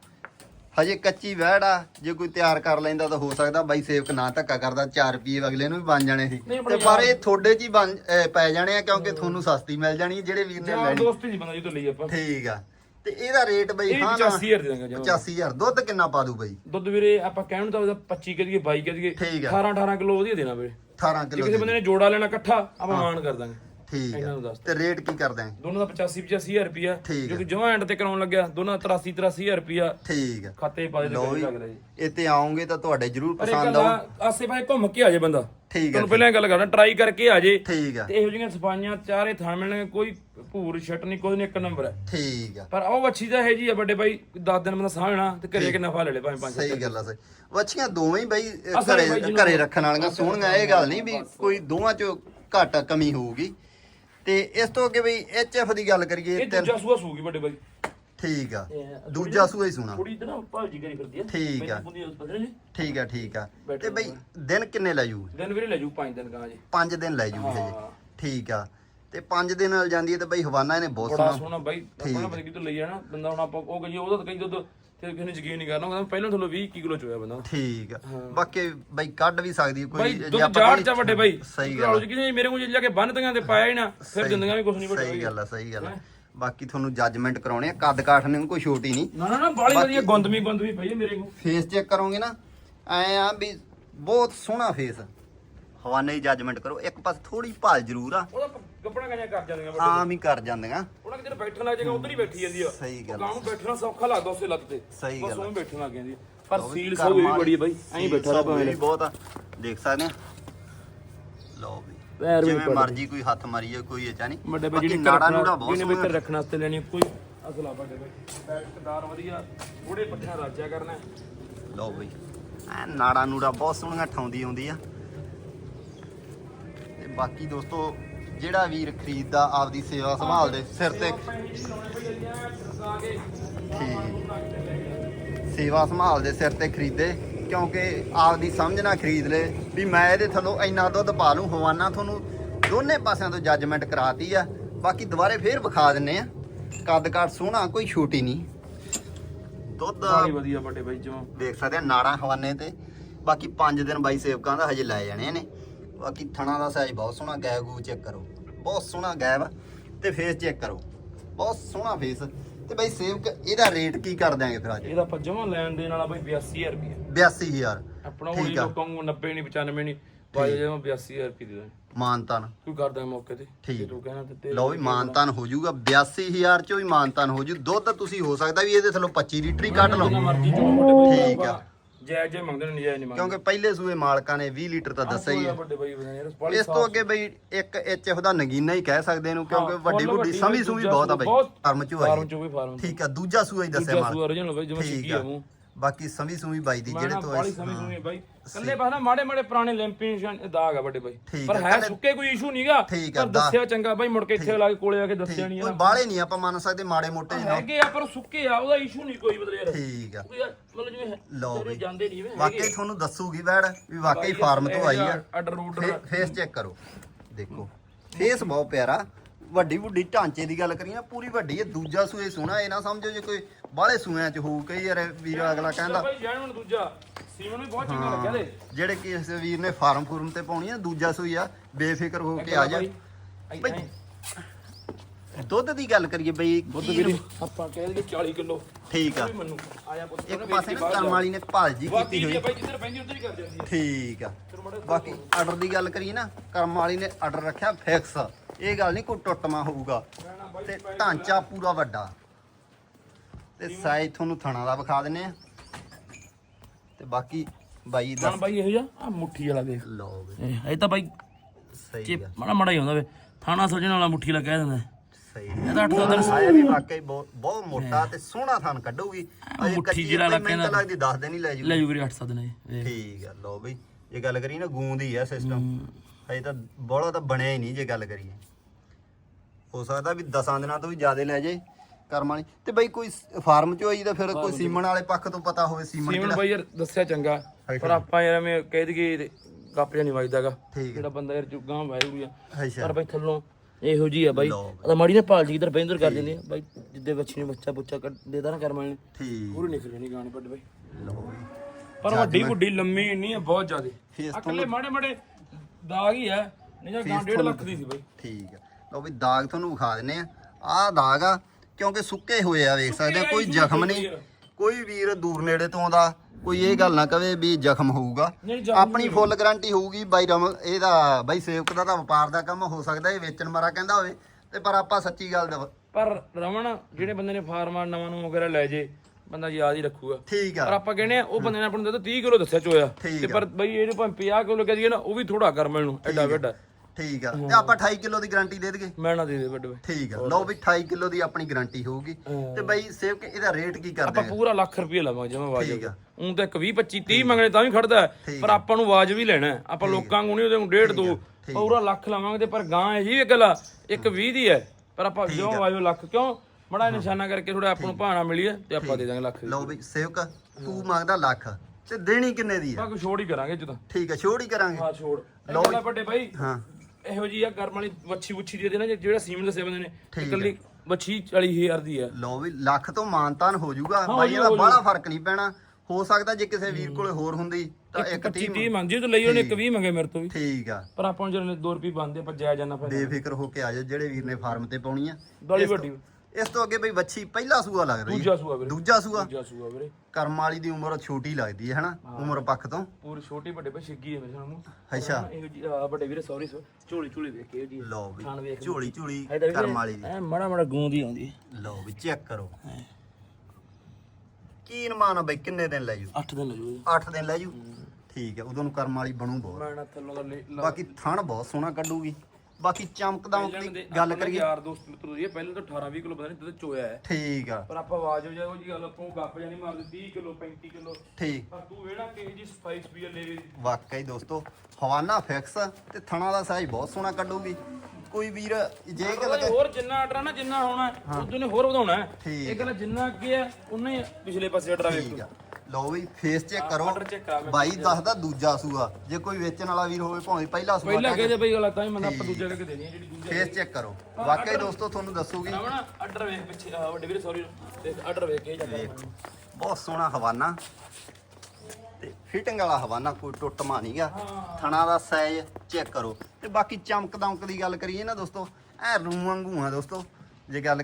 ਹਜੇ ਕੱਚੀ ਵਹਿੜ ਆ ਜੇ ਕੋਈ ਤਿਆਰ ਕਰ ਲੈਂਦਾ ਤਾਂ ਹੋ ਸਕਦਾ ਬਾਈ ਸੇਵਕ ਨਾ ਧੱਕਾ ਕਰਦਾ 4 ਰੁਪਏ ਅਗਲੇ ਨੂੰ ਵੀ ਬਣ ਜਾਣੇ ਸੀ। ਨਹੀਂ, ਤੇ ਪਰ ਇਹ ਤੁਹਾਡੇ 'ਚ ਹੀ ਬਣ ਅਹ ਪੈ ਜਾਣੇ ਆ ਕਿਉਂਕਿ ਤੁਹਾਨੂੰ ਸਸਤੀ ਮਿਲ ਜਾਣੀ ਹੈ, ਜਿਹੜੇ ਵੀਰ ਨੇ ਯਾਰ ਲੈਣੀ। ਦੋਸਤੀ ਦੀ ਬੰਦਾ ਜੀ ਤੋਂ ਲਈ ਆਪਾਂ। ਠੀਕ ਆ। ਤੇ ਇਹਦਾ ਰੇਟ ਬਈ ਇਹ ਹਾਂ ਨਾ 85000 ਦੇ ਦਾਂਗੇ ਜਮਾਂ। 85000 ਦੁੱਧ ਕਿੰਨਾ ਪਾ ਦੂ ਬਈ? ਦੁੱਧ ਵੀਰੇ ਆਪਾਂ ਕਹਿਣ ਨੂੰ ਤਾਂ ਉਹਦਾ 25 ਕਹ ਦਈਏ 22 ਕਹ ਦਈਏ ਠੀਕ ਆ। 18 18 ਕਿਲੋ ਵਧੀਆ ਦੇਣਾ ਵੀਰੇ। 18 ਜੇ ਕਿਲੋ ਬੰਦੇ ਨੇ ਜੋੜਾ ਲੈਣਾ ਇਕੱਠਾ ਆਪਾਂ ਮਾਨ ਕਰ ਦਾਂਗੇ। ਠੀਕ ਇਹਨਾਂ ਆ ਨੂੰ ਦੱਸ ਤੇ ਰੇਟ ਕੀ ਕਰਦੇ ਆ? ਦੋਨਾਂ ਦਾ 85 85000 ਰੁਪਿਆ ਠੀਕ ਜੋ ਕਿ ਜਮਾਂ ਐਂਡ ਤੇ ਕਰਾਉਣ ਲੱਗਿਆ ਦੋਨਾਂ ਦਾ 83 83000 ਰੁਪਿਆ ਠੀਕ ਆ। ਖਾਤੇ 'ਚ ਪਾ ਦੇ ਤੇ ਲਓ ਕਰੀ ਵੀ ਲੱਗਦਾ ਜੀ। ਇੱਥੇ ਆਉਂਗੇ ਤਾਂ ਤੁਹਾਡੇ ਜਰੂਰ ਪਰ ਇੱਕ ਪਸੰਦ ਗੱਲ ਆਊ। ਆ, ਆਸੇ ਪਾਸੇ ਘੁੰਮ ਕੇ ਆ ਜੇ ਬੰਦਾ। ਠੀਕ ਆ ਤੁਹਾਨੂੰ ਪਹਿਲਾਂ ਇਹ ਗੱਲ ਕਰਨਾ ਟਰਾਈ ਕਰਕੇ ਆ ਜੇ। ਠੀਕ ਆ। ਤੇ ਇਹੋ ਜਿਹੀਆਂ ਸਫਾਈਆਂ ਚਾਰੇ ਥਾਂ ਮਿਲਣਗੇ ਕੋਈ ਭੂਰ ਛੱਟ ਨਹੀਂ ਕੋਈ ਨਹੀਂ ਇੱਕ ਨੰਬਰ ਹੈ ਠੀਕ ਆ। ਪਰ ਉਹ ਅੱਛੀ ਤਾਂ ਹੈ ਜੀ ਆ ਵੱਡੇ ਬਾਈ 10 ਦਿਨ ਬੰਦਾ ਸਾਹਣਾ ਤੇ ਘਰੇ ਕਿ ਨਫਾ ਲੈ ਲੈ ਭਾਵੇਂ ਪੰਜ ਸਹੀ ਗੱਲ ਆ ਸਹੀ। ਵੱਛੀਆਂ ਦੋਵੇਂ ਬਈ ਘਰੇ ਰੱਖਣ ਵਾਲੀਆਂ। ਸੋਹਣੀਆਂ ਇਹ ਗੱਲ ਨਹੀਂ ਵੀ ਕੋਈ ਦੋਵਾਂ ਚੋਂ ਘੱਟ ਕਮੀ ਹੋਊਗੀ। ਤੇ ਇਸ ਤੋਂ ਅੱਗੇ ਬਈ ਐਚਐਫ ਦੀ ਗੱਲ ਕਰੀਏ ਇਹ ਤਿੰਨ ਦੂਜਾ ਸੂਆ ਸੂਗੀ ਵੱਡੇ ਬਾਈ। ਠੀਕ ਆ। ਦੂਜਾ ਸੂਆ ਹੀ ਸੁਣਾ। ਥੋੜੀ ਨਾ ਭਾਜੀ ਕਰੀ ਫਿਰਦੀ ਆ। ਠੀਕ ਆ। ਉਸ ਪਤਾ ਠੀਕ ਆ ਠੀਕ ਆ। ਤੇ ਬਈ ਦਿਨ ਕਿੰਨੇ ਲੈ ਜੂ? ਦਿਨ ਵੀਰੇ ਲੈ ਜੂ 5 ਦਿਨ ਗਾਂ ਜੀ। 5 ਦਿਨ ਲੈ ਜੂ ਹਜੇ। ਹਾਂ। ਠੀਕ ਆ। ਤੇ 5 ਦਿਨ ਨਾਲ ਜਾਂਦੀ ਹੈ ਤੇ ਬਈ ਹਵਾਨਾ ਇਹਨੇ ਬਹੁਤ ਬੜਾ ਸੋਹਣਾ ਸੋਹਣਾ ਬਾਈ। ਆਪਣਾ ਪਤਾ ਕਿਤੋਂ ਲਈ ਜਾਣਾ। ਬੰਦਾ ਹੁਣ ਆਪਾਂ ਉਹ ਕਹੀਏ ਉਹਦਾ ਤਾਂ ਕਈ ਦੁੱਧ ਤੇ ਕਿਸੇ ਨੇ ਯਕੀਨ ਨਹੀਂ ਕਰਨਾ ਕਹਿੰਦਾ ਪਹਿਲਾਂ ਥੱਲੋਂ 20 ਕਿਲੋ ਚੋਇਆ ਬੰਦਾ। ਠੀਕ ਆ। ਬਾਕੀ ਬਈ ਕੱਢ ਵੀ ਸਕਦੀ ਹੈ ਬਾਈ ਕੋਈ ਦੁੱਧ ਜਾੜ ਚ ਵੱਡੇ ਬਾਈ ਸਹੀ ਗੱਲ ਕਿਸੇ ਨੇ ਮੇਰੇ ਕੋਲ ਜਾ ਕੇ ਬੰਨ ਤੀਆਂ ਤੇ ਪਾਇਆ ਹੀ ਨਾ ਫਿਰ ਸਹੀ- ਦਿੰਦੀਆਂ ਵੀ ਕੁਝ ਨਹੀਂ ਵੱਡੇ ਸਹੀ ਗੱਲ ਆ ਸਹੀ ਗੱਲ ਆ। ਬਾਕੀ ਤੁਹਾਨੂੰ ਜੱਜਮੈਂਟ ਕਰਾਉਣੇ ਆ ਕੱਦ ਕਾਠ ਨੇ ਕੋਈ ਛੋਟੀ ਨਹੀਂ। ਨਾ ਨਾ ਨਾ ਬਾਲੀ ਵਧੀਆ ਗੁੰਦਮੀ ਗੁੰਦਮੀ ਪਈ ਹੈ ਮੇਰੇ ਕੋਲ। ਫੇਸ ਚੈੱਕ ਕਰੋਗੇ ਨਾ ਐ ਆ ਵੀ ਬਹੁਤ ਸੋਹਣਾ ਫੇਸ ਹਵਾਨੇ ਦੀ ਜੱਜਮੈਂਟ ਕਰੋ ਇੱਕ ਪਾਸ ਥੋੜੀ ਭਾਲ ਜ਼ਰੂਰ ਆ। ਉਹਦਾ ਗੱਪਣਾ ਗਾਂ ਕਰ ਜਾਂਦੀਆਂ ਵੱਡੇ ਆਮ ਹੀ ਕਰ ਜਾਂਦੀਆਂ। ਉਹਨਾਂ ਕਿ ਜਦੋਂ ਬੈਠਣ ਲੱਗ ਜਾਏਗਾ ਉਧਰ ਹੀ ਬੈਠੀ ਜਾਂਦੀ ਆ। ਸਹੀ ਗੱਲ ਗਾਂ ਨੂੰ ਬੈਠਣਾ ਸੌਖਾ ਲੱਗਦਾ ਉਸੇ ਲੱਤ ਤੇ। ਸਹੀ ਬਸ ਗੱਲ ਆ। ਉਵੇਂ ਬੈਠਣ ਲੱਗ ਜਾਂਦੀ ਆ। ਪਰ ਲਓ ਵੀ ਸੀਲ ਕਰਮ ਸੋ ਵੀ ਵਾਲੀ- ਬੜੀ ਹੈ ਬਾਈ। ਐਂ ਸੀਲ ਬੈਠਾ ਰਿਹਾ ਸਭ ਵੀ ਭਾਵੇਂ ਬਹੁਤ ਆ। ਦੇਖ ਸਕਦੇ ਆ? ਲਓ ਵੀ। ਪੈਰ ਵੀ ਜਿਵੇਂ ਪੜੇ। ਮਰਜ਼ੀ ਕੋਈ ਹੱਥ ਮਾਰੀਏ ਕੋਈ ਇਹ ਨਹੀਂ। ਵੱਡੇ ਬਾਈ ਬਾਕੀ ਜਿਹੜੀ ਨਾੜਾ ਨੂੜਾ ਬਹੁਤ ਜਿਹਨੇ ਸੋਹਣਾ। ਵਿੱਚ ਰੱਖਣ ਵਾਸਤੇ ਲੈਣੀ ਕੋਈ ਅਸਲਾ ਵੱਡੇ ਬਾਈ। ਬੈਠਦਾਰ ਵਧੀਆ। ਥੋੜੇ ਪੱਠਿਆਂ ਰਾਜਿਆ ਕਰਨਾ। ਲਓ ਬਈ। ਐ ਨਾੜਾ ਨੂੜਾ ਬਹੁਤ ਸੋਹਣੀਆਂ ਠਾਉਂਦੀ ਆਉਂਦੀ ਆ। ਤੇ ਬਾਕੀ ਦੋਸਤੋ ਜਿਹੜਾ ਵੀਰ ਖਰੀਦਦਾ ਆਪਦੀ ਸੇਵਾ ਸੰਭਾਲਦੇ ਸਿਰ ਤੇ। ਠੀਕ। ਸੇਵਾ ਸੰਭਾਲਦੇ ਸਿਰ ਤੇ ਖਰੀਦੇ ਕਿਉਂਕਿ ਆਪਦੀ ਸਮਝ ਨਾਲ ਖਰੀਦ ਲੇ ਵੀ ਮੈਂ ਇਹਦੇ ਥੱਲੋਂ ਇੰਨਾ ਦੁੱਧ ਪਾ ਲੂੰ ਹਵਾਨਾ ਤੁਹਾਨੂੰ ਦੋਨੇ ਪਾਸਿਆਂ ਤੋਂ ਜੱਜਮੈਂਟ ਕਰਾਤੀ ਆ। ਬਾਕੀ ਦੁਬਾਰੇ ਫੇਰ ਵਿਖਾ ਦਿੰਨੇ ਆ। ਕੱਦ ਕਾਠ ਸੋਹਣਾ ਕੋਈ ਛੋਟੀ ਨਹੀਂ। ਦੁੱਧ ਬਾਲੀ ਵਧੀਆ ਵੱਡੇ ਬਾਈ ਜਿਵੇਂ ਦੇਖ ਸਕਦੇ ਆ ਨਾੜਾਂ ਹਵਾਨੇ ਤੇ। ਬਾਕੀ 5 ਦਿਨ ਬਾਈ ਸੇਵਕਾਂ ਦਾ ਹਜੇ ਲੈ ਜਾਣੇ ਨੇ ਬਾਕੀ ਥਣਾ ਦਾ ਸਾਈਜ਼ ਬਹੁਤ ਸੋਹਣਾ ਗੈਬ ਗੂ ਚੈੱਕ ਕਰੋ। ਬਹੁਤ ਸੋਹਣਾ ਗੈਬ ਤੇ ਫੇਸ ਚੈੱਕ ਕਰੋ। ਬਹੁਤ ਸੋਹਣਾ ਫੇਸ ਤੇ ਬਾਈ ਸੇਵਕ ਇਹਦਾ ਰੇਟ ਕੀ ਕਰ ਦਿਆਂਗੇ ਫਿਰ ਅੱਜ? ਇਹਦਾ ਆਪਾਂ ਜਮਾ ਲੈਣ ਦੇਣ ਵਾਲਾ ਬਾਈ 82000 ਰੁਪਏ 82000 ਆਪਣਾ ਆ। ਲੋਕਾਂ ਨੂੰ 90 ਨਹੀਂ 95 ਨਹੀਂ ਬਾਈ ਜਮਾ 82000 ਰੁਪਏ ਦੇ ਦੇ ਮਾਨਤਨ। ਕੋਈ ਕਰਦਾ ਮੌਕੇ ਤੇ। ਠੀਕ। ਤੂੰ ਕਹਿਣਾ ਤੇ ਲਓ ਵੀ ਮਾਨਤਨ ਹੋ ਜਾਊਗਾ 82000 ਚੋਂ ਵੀ ਮਾਨਤਨ ਹੋ ਜੂ। ਦੁੱਧ ਤੁਸੀਂ ਹੋ ਸਕਦਾ ਵੀ ਇਹਦੇ ਥੱਲੋਂ 25 ਲੀਟਰ ਹੀ ਕੱਢ ਲਓ। ਠੀਕ ਆ। ਜੈ ਜੈ ਮੰਗਦੇ ਨੇ ਨਜਾਇਜ਼ ਨਹੀਂ ਮੰਗਦੇ। ਕਿਉਂਕਿ ਪਹਿਲੇ ਸੂਏ ਮਾਲਕਾਂ ਨੇ 20 ਲੀਟਰ ਤਾਂ ਦੱਸਿਆ ਹੀ ਹੈ ਵੱਡੇ ਬਾਈ ਬਣੇ ਯਾਰ ਬਾਹਲੀ ਇਸ ਤੋਂ ਅੱਗੇ ਬਈ ਇੱਕ ਐਚਐਫ ਦਾ ਨਗੀਨਾ ਹੀ ਕਹਿ ਸਕਦੇ ਇਹਨੂੰ ਕਿਉਂਕਿ ਹਾਂ, ਵੱਡੀ ਫੁੱਲ ਵੱਡੀ ਵੱਡੀ ਸਮੀ ਸੂਈ ਬਹੁਤ ਆ ਬਈ ਬਹੁਤ ਫਾਰਮ ਚ ਫਾਰਮ ਹੋਈ ਚੋਂ ਵੀ ਫਾਰਮ ਠੀਕ ਆ ਦੂਜਾ ਸੂਆ ਹੀ ਦੱਸਿਆ ਦੂਜਾ ਮਾਲ ਸੂਆ original ਬਾਈ ਜਿਵੇਂ ਠੀਕ ਆ। ਬਾਕੀ ਸਮੀ ਸੂਈ ਬਾਈ ਦੀ ਜਿਹੜੇ ਤੋਂ ਬਾਲੀ ਸਮਝ ਸੁਣੀ ਬਾਈ। ਕੱਲੇ ਬਸ ਨਾ ਮਾੜੇ ਮਾੜੇ ਪੁਰਾਣੇ ਲਿੰਪੀ ਨਿਸ਼ਾਨ ਦਾਗ ਆ ਵੱਡੇ ਬਾਈ। ਠੀਕ ਪਰ ਆ, ਹੈ ਕੱਲੇ- ਸੁੱਕੇ ਕੋਈ ਇਸ਼ੂ ਨਹੀਂਗਾ ਠੀਕ ਆ, ਪਰ ਦੱਸਿਆ ਚੰਗਾ ਬਾਈ ਮੁੜ ਕੇ ਇੱਥੇ ਲਾ ਕੇ ਕੋਲੇ ਆ ਕੇ ਦੱਸਿਆ ਨਹੀਂ ਕੋਈ ਯਾਰ ਬਾਲੇ ਨਹੀਂ ਆਪਾਂ ਮੰਨ ਸਕਦੇ ਮਾੜੇ ਮੋਟੇ ਜਿਹੇ। ਨਾ ਹੈਗੇ ਆ ਪਰ ਸੁੱਕੇ ਆ ਉਹਦਾ ਇਸ਼ੂ ਨਹੀਂ ਕੋਈ ਮਤਲਬ ਯਾਰ। ਠੀਕ ਆ। ਕੋਈ ਯਾਰ ਮਤਲਬ ਜਿਵੇਂ ਲਓ ਤੇਰੇ ਬਈ। ਜਾਂਦੇ ਨਹੀਂ ਵੇ ਵਾਕਈ ਤੁਹਾਨੂੰ ਦੱਸੂਗੀ ਵੈੜ ਵੀ ਵਾਕਈ ਫਾਰਮ ਤੋਂ ਆਈ ਆ। ਆਰਡਰ ਰੂਡਰ ਫੇ- ਫੇਸ ਚੈੱਕ ਕਰੋ। ਦੇਖੋ ਫੇਸ ਬਹੁਤ ਪਿਆਰਾ। ਵੱਡੀ ਵੱਡੀ ਢਾਂਚੇ ਦੀ ਗੱਲ ਕਰੀਏ ਨਾ ਪੂਰੀ ਵੱਡੀ ਹੈ ਦੂਜਾ ਸੂਏ ਸੋਹਣਾ ਇਹ ਨਾ ਸਮਝੋ ਜੇ ਕੋਈ ਬਾਹਲੇ ਸੂਆਂ ਚ ਹੋਊ ਕਈ ਯਾਰ ਵੀਰ ਅਗਲਾ ਕਹਿੰਦਾ ਬਾਈ ਜੈਨੂਨ ਦੂਜਾ। ਸੀਮਨ ਵੀ ਬਹੁਤ ਚੰਗਾ ਲੱਗਿਆ ਦੇ। ਜਿਹੜੇ ਕਿਸੇ ਵੀਰ ਨੇ ਫਾਰਮ ਫੂਰਮ ਤੇ ਪਾਉਣੀ ਆ ਦੂਜਾ ਸੂਈ ਆ ਬੇਫਿਕਰ ਹੋ ਕੇ ਆ ਜਾ। ਬਈ। ਦੁੱਧ ਦੀ ਗੱਲ ਕਰੀਏ ਬਈ ਦੁੱਧ ਵੀਰੇ ਆਪਾਂ ਕਹਿ ਲਈਏ 40 ਕਿਲੋ। ਠੀਕ ਆ। ਵੀ ਮੈਨੂੰ ਆਇਆ ਪੁੱਤ ਇੱਕ ਪਾਸੇ ਨਾ ਕਰਮ ਵਾਲੀ ਨੇ ਭਾਲਜੀ ਕੀਤੀ ਦੀ ਹੋਈ। ਠੀਕ ਆ। ਬਾਕੀ ਆਰਡਰ ਦੀ ਗੱਲ ਕਰੀਏ ਨਾ ਕਰਮ ਵਾਲੀ ਨੇ ਆਰਡਰ ਰੱਖਿਆ ਫਿਕਸ ਇਹ ਗੱਲ ਨਹੀਂ ਕੋਈ ਟੁੱਟਮਾ ਹੋਊਗਾ। ਤੇ ਢਾਂਚਾ ਪੂਰਾ ਵੱਡਾ। ਤੇ ਸਾਈਜ਼ ਤੁਹਾਨੂੰ ਥਣਾ ਦਾ ਵਿਖਾ ਦਿੰਨੇ ਆ। ਤੇ ਬਾਕੀ ਬਾਈ ਦਾ ਬਾਈ ਇਹੋ ਜਿਹਾ ਆ ਮੁੱਠੀ ਵਾਲਾ ਦੇਖ। ਲਓ ਬਈ ਇਹ ਤਾਂ ਬਾਈ ਸਹੀ ਆ। ਮਾੜਾ ਮਾੜਾ ਹੀ ਹੁੰਦਾ ਵੇ। ਥਾਣਾ ਸੋਜਣ ਵਾਲਾ ਮੁੱਠੀ ਲਾ ਕਹਿ ਦਿੰਦਾ। ਸਹੀ ਇਹ ਤਾਂ 800 ਦਿਨ ਆਇਆ ਵੀ ਵਾਕਈ ਬਹੁਤ ਬਹੁਤ ਮੋਟਾ ਤੇ ਸੋਹਣਾ ਥਣ ਕੱਢੂਗੀ। ਅਜੇ ਮੁੱਠੀ ਕੱਚੀ ਜਿਹੜਾ ਲੱਗਦਾ। ਲੱਗਦੀ 10 ਦਿਨ ਹੀ ਲੈ ਜੂ ਲੈ ਜੂ ਵੀਰੇ 800 ਦਿਨ ਇਹ ਠੀਕ ਆ ਲਓ ਬਈ। ਜੇ ਗੱਲ ਕਰੀਏ ਨਾ ਗੂੰਦ ਹੀ ਆ ਸਿਸਟਮ ਹਜੇ ਤਾਂ ਬੋਲਾ ਤਾਂ ਬਣਿਆ ਹੀ ਨਹੀਂ ਜੇ ਗੱਲ ਕਰੀਏ। ਹੋ ਸਕਦਾ ਵੀ 10 ਦਿਨਾਂ ਤੋਂ ਵੀ ਜ਼ਿਆਦਾ ਲੈ ਜੇ। ਕਰਮ ਵਾਲੀ। ਤੇ ਬਈ ਕੋਈ ਫਾਰਮ ਚ ਹੋਈ ਤਾਂ ਫਿਰ ਕੋਈ ਸੀਮਨ ਵਾਲੇ ਪੱਖ ਤੋਂ ਪਤਾ ਹੋਵੇ ਸੀਮਨ ਸੀਮਨ ਬਾਈ ਯਾਰ ਦੱਸਿਆ ਚੰਗਾ। ਪਰ ਆਪਾਂ ਯਾਰ ਐਵੇਂ ਕਹਿ ਦਈਏ ਗੱਪ ਜਾਂ ਨਹੀਂ ਵੱਜਦਾਗਾ। ਜਿਹੜਾ ਬੰਦਾ ਯਾਰ ਚੁੱਗਾ ਆ। ਅੱਛਾ। ਪਰ ਬਾਈ ਥੱਲੋਂ ਇਹੋ ਜੀ ਆ ਬਾਈ। ਆ ਮਾੜੀ ਨਾ ਪਾਲ ਜੀ ਇਧਰ ਬੈਂਦਰ ਕਰ ਦਿੰਦੇ ਆ। ਬਾਈ ਜਿੱਦੇ ਬੱਚੀ ਨੂੰ ਬੱਚਾ ਬੁੱਚਾ ਦੇਦਾ ਨਾ ਕਰਮਾਂ ਨੇ ਠੀਕ। ਪੂਰੀ ਨਿਕਲ ਜਾਣੀ ਗਾਣੇ ਵੱਡੇ ਬਾਈ। ਬਈ। ਪਰ ਵੱਡੀ ਵੱਡੀ ਲੰਮੀ ਇੰਨੀ ਆ ਬਹੁਤ ਜ਼ਿਆਦੀ। ਅਕਲੇ ਮਾੜੇ ਮਾੜੇ ਦਾਗ ਹੀ ਆ। ਨਹੀਂ ਜਾਂ ਗਾਂ 1.5 ਲੱਖ ਦੀ ਸੀ ਬਾਈ। ਠੀਕ ਆ। ਲਓ ਵੀ ਦਾਗ ਤੁਹਾਨੂੰ ਵਿਖਾ ਦਿੰਨੇ ਆ। ਆਹ ਦਾਗ ਆ ਕਿਉਂਕਿ ਸੁੱਕੇ ਹੋਏ ਆ ਵੇਖ ਸਕਦੇ ਆ ਕੋਈ ਜ਼ਖਮ ਨਹੀਂ। ਕੋਈ ਵੀਰ ਦੂਰ ਨੇੜੇ ਤੋਂ ਆਉਂਦਾ ਕੋਈ ਇਹ ਗੱਲ ਨਾ ਕਵੇ ਵੀ ਜ਼ਖਮ ਹੋਊਗਾ। ਆਪਣੀ ਫੁੱਲ ਗਾਰੰਟੀ ਹੋਊਗੀ। ਬਾਈ ਰਮ ਇਹਦਾ ਬਾਈ ਸੇਵਕ ਦਾ ਤਾਂ ਵਪਾਰ ਦਾ ਕੰਮ ਹੋ ਸਕਦਾ ਇਹ ਵੇਚਣ ਮਾਰਾ ਕਹਿੰਦਾ ਹੋਵੇ ਤੇ ਪਰ ਆਪਾਂ ਸੱਚੀ ਗੱਲ ਦਾ ਪਰ ਰਮਨ ਜਿਹੜੇ ਬੰਦੇ ਨੇ ਫਾਰਮਾ ਨਵਾਂ ਨੂੰ ਵਗੈਰਾ ਲੈ ਜੇ ਬੰਦਾ ਯਾਦ ਹੀ ਰੱਖੂਗਾ। ਠੀਕ ਪਰ ਆ ਆਪਾਂ ਕਹਿੰਦੇ ਆ ਉਹ ਬੰਦੇ ਨੇ ਆਪਾਂ ਨੂੰ ਦਿੱਤਾ 30 ਕਿਲੋ ਦੱਸਿਆ ਚੋਇਆ। ਤੇ ਪਰ ਬਈ ਇਹਨੂੰ ਭਾਵੇਂ 50 ਕਿਲੋ ਕਹਿ ਦਈਏ ਨਾ ਉਹ ਵੀ ਥੋੜਾ ਕਰ ਮੈਨੂੰ ਐਡਾ ਵੱਡਾ। ਠੀਕ ਆ। ਤੇ ਆਪਾਂ 28 ਕਿਲੋ ਦੀ ਗਾਰੰਟੀ ਦੇ ਦਈਏ। ਮੈਂ ਨਾ ਦੇ ਦੇ ਵੱਡੇ ਬਾਈ। ਠੀਕ ਆ। ਲਓ ਵੀ 28 ਕਿਲੋ ਦੀ ਆਪਣੀ ਗਾਰੰਟੀ ਹੋਊਗੀ। ਹਾਂ। ਤੇ ਬਾਈ ਸੇਵਕ ਇਹਦਾ ਰੇਟ ਕੀ ਕਰਦੇ ਆਪਾਂ ਪੂਰਾ ਲੱਖ ਰੁਪਏ ਲਵਾਂਗੇ ਜਮਾ ਵਾਜਬ ਠੀਕ ਆ। ਉਂ ਤਾਂ ਇੱਕ 20 25 30 ਮੰਗਣੇ ਤਾਂ ਵੀ ਖੜਦਾ ਹੈ, ਪਰ ਆਪਾਂ ਨੂੰ ਵਾਜਬ ਹੀ ਲੈਣਾ ਹੈ। ਆਪਾਂ ਲੋਕਾਂ ਨੂੰ ਨਹੀਂ ਉਹਦੇ ਨੂੰ ਡੇਢ ਦੋ। ਪੂਰਾ ਲੱਖ ਲਵਾਂਗੇ ਤੇ ਪਰ ਗਾਂ ਇਹੀ ਇੱਕ ਗੱਲ। ਇੱਕ 20 ਦੀ ਹੈ। ਪਰ ਆਪਾਂ ਜਿਉਂ ਵਾਜਬ ਲੱਖ ਕਿਉਂ? ਮੜਾ ਨਿਸ਼ਾਨਾ ਕਰਕੇ ਥੋੜਾ ਆਪਾਂ ਨੂੰ ਭਾਣਾ ਮਿਲੀ ਹੈ ਤੇ ਆਪਾਂ ਦੇ ਦਾਂਗੇ ਲੱਖ ਲਓ ਵੀ ਸੇਵਕ ਤੂੰ ਮੰਗਦਾ ਲੱਖ। ਤੇ ਦੇਣੀ ਕਿੰਨੇ ਦੀ ਆ? ਬਾਕੀ ਛੋੜ ਹੀ ਕਰਾਂਗੇ ਜਦੋਂ ਠੀਕ ਆ ਛੋੜ ਹੀ ਕਰਾਂਗੇ। ਹਾਂ ਛੋੜ। ਲਓ ਵੱਡੇ ਭਾਈ ਹਾਂ। ਇਹੋ ਜੀ ਆ ਗਰਮ ਵਾਲੀ ਵੱਛੀ ਵੁੱਛੀ ਦੇ ਦੇਣਾ ਜਿਹੜਾ ਸੀਮਨ ਦੱਸੇ ਬੰਦੇ ਨੇ ਇਕੱਲੀ ਵੱਛੀ 40000 ਦੀ ਆ। ਲਓ ਵੀ ਲੱਖ ਤੋਂ ਮਾਨਤਾਨ ਹੋ ਜਾਊਗਾ। ਬਾਈ ਇਹਦਾ ਬੜਾ ਫ਼ਰਕ ਨਹੀਂ ਪੈਣਾ। ਹੋ ਸਕਦਾ ਜੇ ਕਿਸੇ ਵੀਰ ਕੋਲੇ ਹੋਰ ਹੁੰਦੀ ਤਾਂ ਇੱਕ 25 ਟੀਮ 30 ਮੰਗੀ ਤੂੰ ਲਈ ਉਹਨੇ ਇੱਕ 20 ਮੰਗੇ ਮੇਰੇ ਤੋਂ ਵੀ। ਠੀਕ ਆ। ਪਰ ਆਪਾਂ ਨੂੰ ਜਿਹੜੇ 2 ਰੁਪਏ ਬੰਦੇ ਆਪਾਂ ਜਾਇ ਜਾਣਾ ਪੈਂਦਾ ਬੇਫਿਕਰ ਹੋ ਕੇ ਆ ਜਾਓ ਜਿਹੜੇ ਵੀਰ ਨੇ ਫਾਰਮ ਤੇ ਪਾਉਣੀ ਆ। ਡੋਲੀ ਵੱਡੀ। ਇਸ ਤੋਂ ਅੱਗੇ ਬਈ ਵੱਛੀ ਪਹਿਲਾ ਸੂਆ ਲੱਗ ਰਹੀ ਦੂਜਾ ਸੂਆ ਵੀਰੇ। ਦੂਜਾ ਸੂਆ। ਦੂਜਾ ਸੂਆ ਵੀਰੇ। ਕਰਮ ਵਾਲੀ ਦੀ ਉਮਰ ਛੋਟੀ ਲੱਗਦੀ ਹੈ ਹਨਾ? ਉਮਰ ਪੱਖ ਤੋਂ। ਪੂਰੀ ਛੋਟੀ ਵੱਡੇ ਪੇ ਛਿੱਗੀ ਹੈ ਮੇਰੇ ਸਾਹਮਣੇ ਅੱਛਾ ਇਹੋ ਜੀ ਵੱਡੇ ਵੀਰੇ ਸੌਰੀ ਸੋ ਝੋਲੀ ਝੋਲੀ ਵੇਖ ਕੇ ਜੀ ਲਓ ਵੀ ਵੇਖ ਝੋਲੀ ਝੋਲੀ ਕਰਮ ਵਾਲੀ ਦੀ। ਐ ਮੜਾ ਮੜਾ ਗੂੰਦ ਹੀ ਆਉਂਦੀ ਲਓ ਵੀ ਚੈੱਕ ਕਰੋ। ਕੀ ਅਨੁਮਾਨ ਆ ਬਈ ਕਿੰਨੇ ਦਿਨ ਲੈ ਜੂ? 8 ਦਿਨ ਲੱਗੂ 8 ਦਿਨ ਲੈ ਜੂ? ਠੀਕ ਹੈ ਉਦੋਂ ਨੂੰ ਕਰਮ ਵਾਲੀ ਬਣੂ ਬਹੁਤ। ਮੈਂ ਨਾ ਥੱਲੋਂ ਦਾ ਲੈ- ਲਾ- ਬਾਕੀ ਥਣ ਬਹੁਤ ਸੋਹਣਾ ਕੱਢੂਗੀ। ਬਾਕੀ ਚਮਕਦਮ ਪਹਿਲਾਂ ਦੀ ਗੱਲ ਕਰੀਏ। ਯਾਰ ਦੋਸਤ ਮਿੱਤਰ ਦੀ ਪਹਿਲਾਂ ਤਾਂ 18 20 ਕਿਲੋ ਪਤਾ ਨਹੀਂ ਤੇ ਚੋਇਆ ਹੈ। ਠੀਕ ਆ। ਪਰ ਆਪਾਂ ਆਵਾਜ਼ ਹੋ ਜਾਓ ਜੀ ਗੱਲ ਆਪਾਂ ਗੱਪ ਜਾਨੀ ਮਾਰਦੇ 30 ਕਿਲੋ 35 ਕਿਲੋ। ਠੀਕ। ਪਰ ਤੂੰ ਵੇੜਾ ਕਿ ਜੀ ਸਪਾਈਸ ਵੀ ਲੈ ਲਈ ਵਾਕਈ ਦੋਸਤੋ ਹਵਾਨਾ ਫਿਕਸ ਤੇ ਥਣਾ ਦਾ ਸਾਈਜ਼ ਬਹੁਤ ਸੋਹਣਾ ਕੱਢੂਗੀ। ਕੋਈ ਵੀਰ ਜੇ ਗੱਲ ਹੋਰ ਜਿੰਨਾ ਆਰਡਰ ਆ ਨਾ ਜਿੰਨਾ ਹੋਣਾ ਉਦੋਂ ਨੇ ਹੋਰ ਵਧਾਉਣਾ ਇਹ ਗੱਲ ਜਿੰਨਾ ਅੱਗੇ ਆ ਉਨਾ ਪਿਛਲੇ ਪਾਸੇ ਆਰਡਰ ਆ। ਲਓ ਵੀ ਫੇਸ ਚੈੱਕ ਕਰੋ। ਬਾਈ ਦੱਸਦਾ ਦੂਜਾ ਸੂਆ। ਜੇ ਕੋਈ ਵੇਚਣ ਵਾਲਾ ਵੀਰ ਹੋਵੇ ਭਾਵੇਂ ਪਹਿਲਾ ਸੂਆ ਪਹਿਲਾਂ ਕਹਦੇ ਬਈ ਗੱਲ ਤਾਂ ਹੀ ਮੰਨ ਆਪਾਂ ਦੂਜੇ ਕਰਕੇ ਦੇਣੀ ਹੈ ਜਿਹੜੀ ਦੂਜੇ ਫੇਸ ਚੈੱਕ ਕਰੋ। ਵਾਕਈ ਦੋਸਤੋ ਤੁਹਾਨੂੰ ਦੱਸੂਗੀ। ਆਵਣਾ ਆਰਡਰ ਵੇਖ ਪਿੱਛੇ ਆਹ ਵੱਡੇ ਵੀਰੇ ਸੌਰੀ ਦੇਖ ਆਰਡਰ ਵੇਖ ਕੇ ਜਾਂਦਾ ਬਹੁਤ ਸੋਹਣਾ ਹਵਾਨਾ। ਤੇ ਫਿਟਿੰਗ ਵਾਲਾ ਹਵਾਨਾ ਕੋਈ ਟੁੱਟਮਾ ਨਹੀਂਗਾ ਥਣਾ ਦਾ ਸਾਈਜ਼ ਚੈੱਕ ਕਰੋ। ਤੇ ਬਾਕੀ ਚਮਕ ਦਮਕ ਦੀ ਗੱਲ ਕਰੀਏ ਨਾ ਦੋਸਤੋ ਐ ਰੂਮ ਵਾਂਗੂ ਆ ਦੋਸਤੋ ਜੇ ਗੱਲ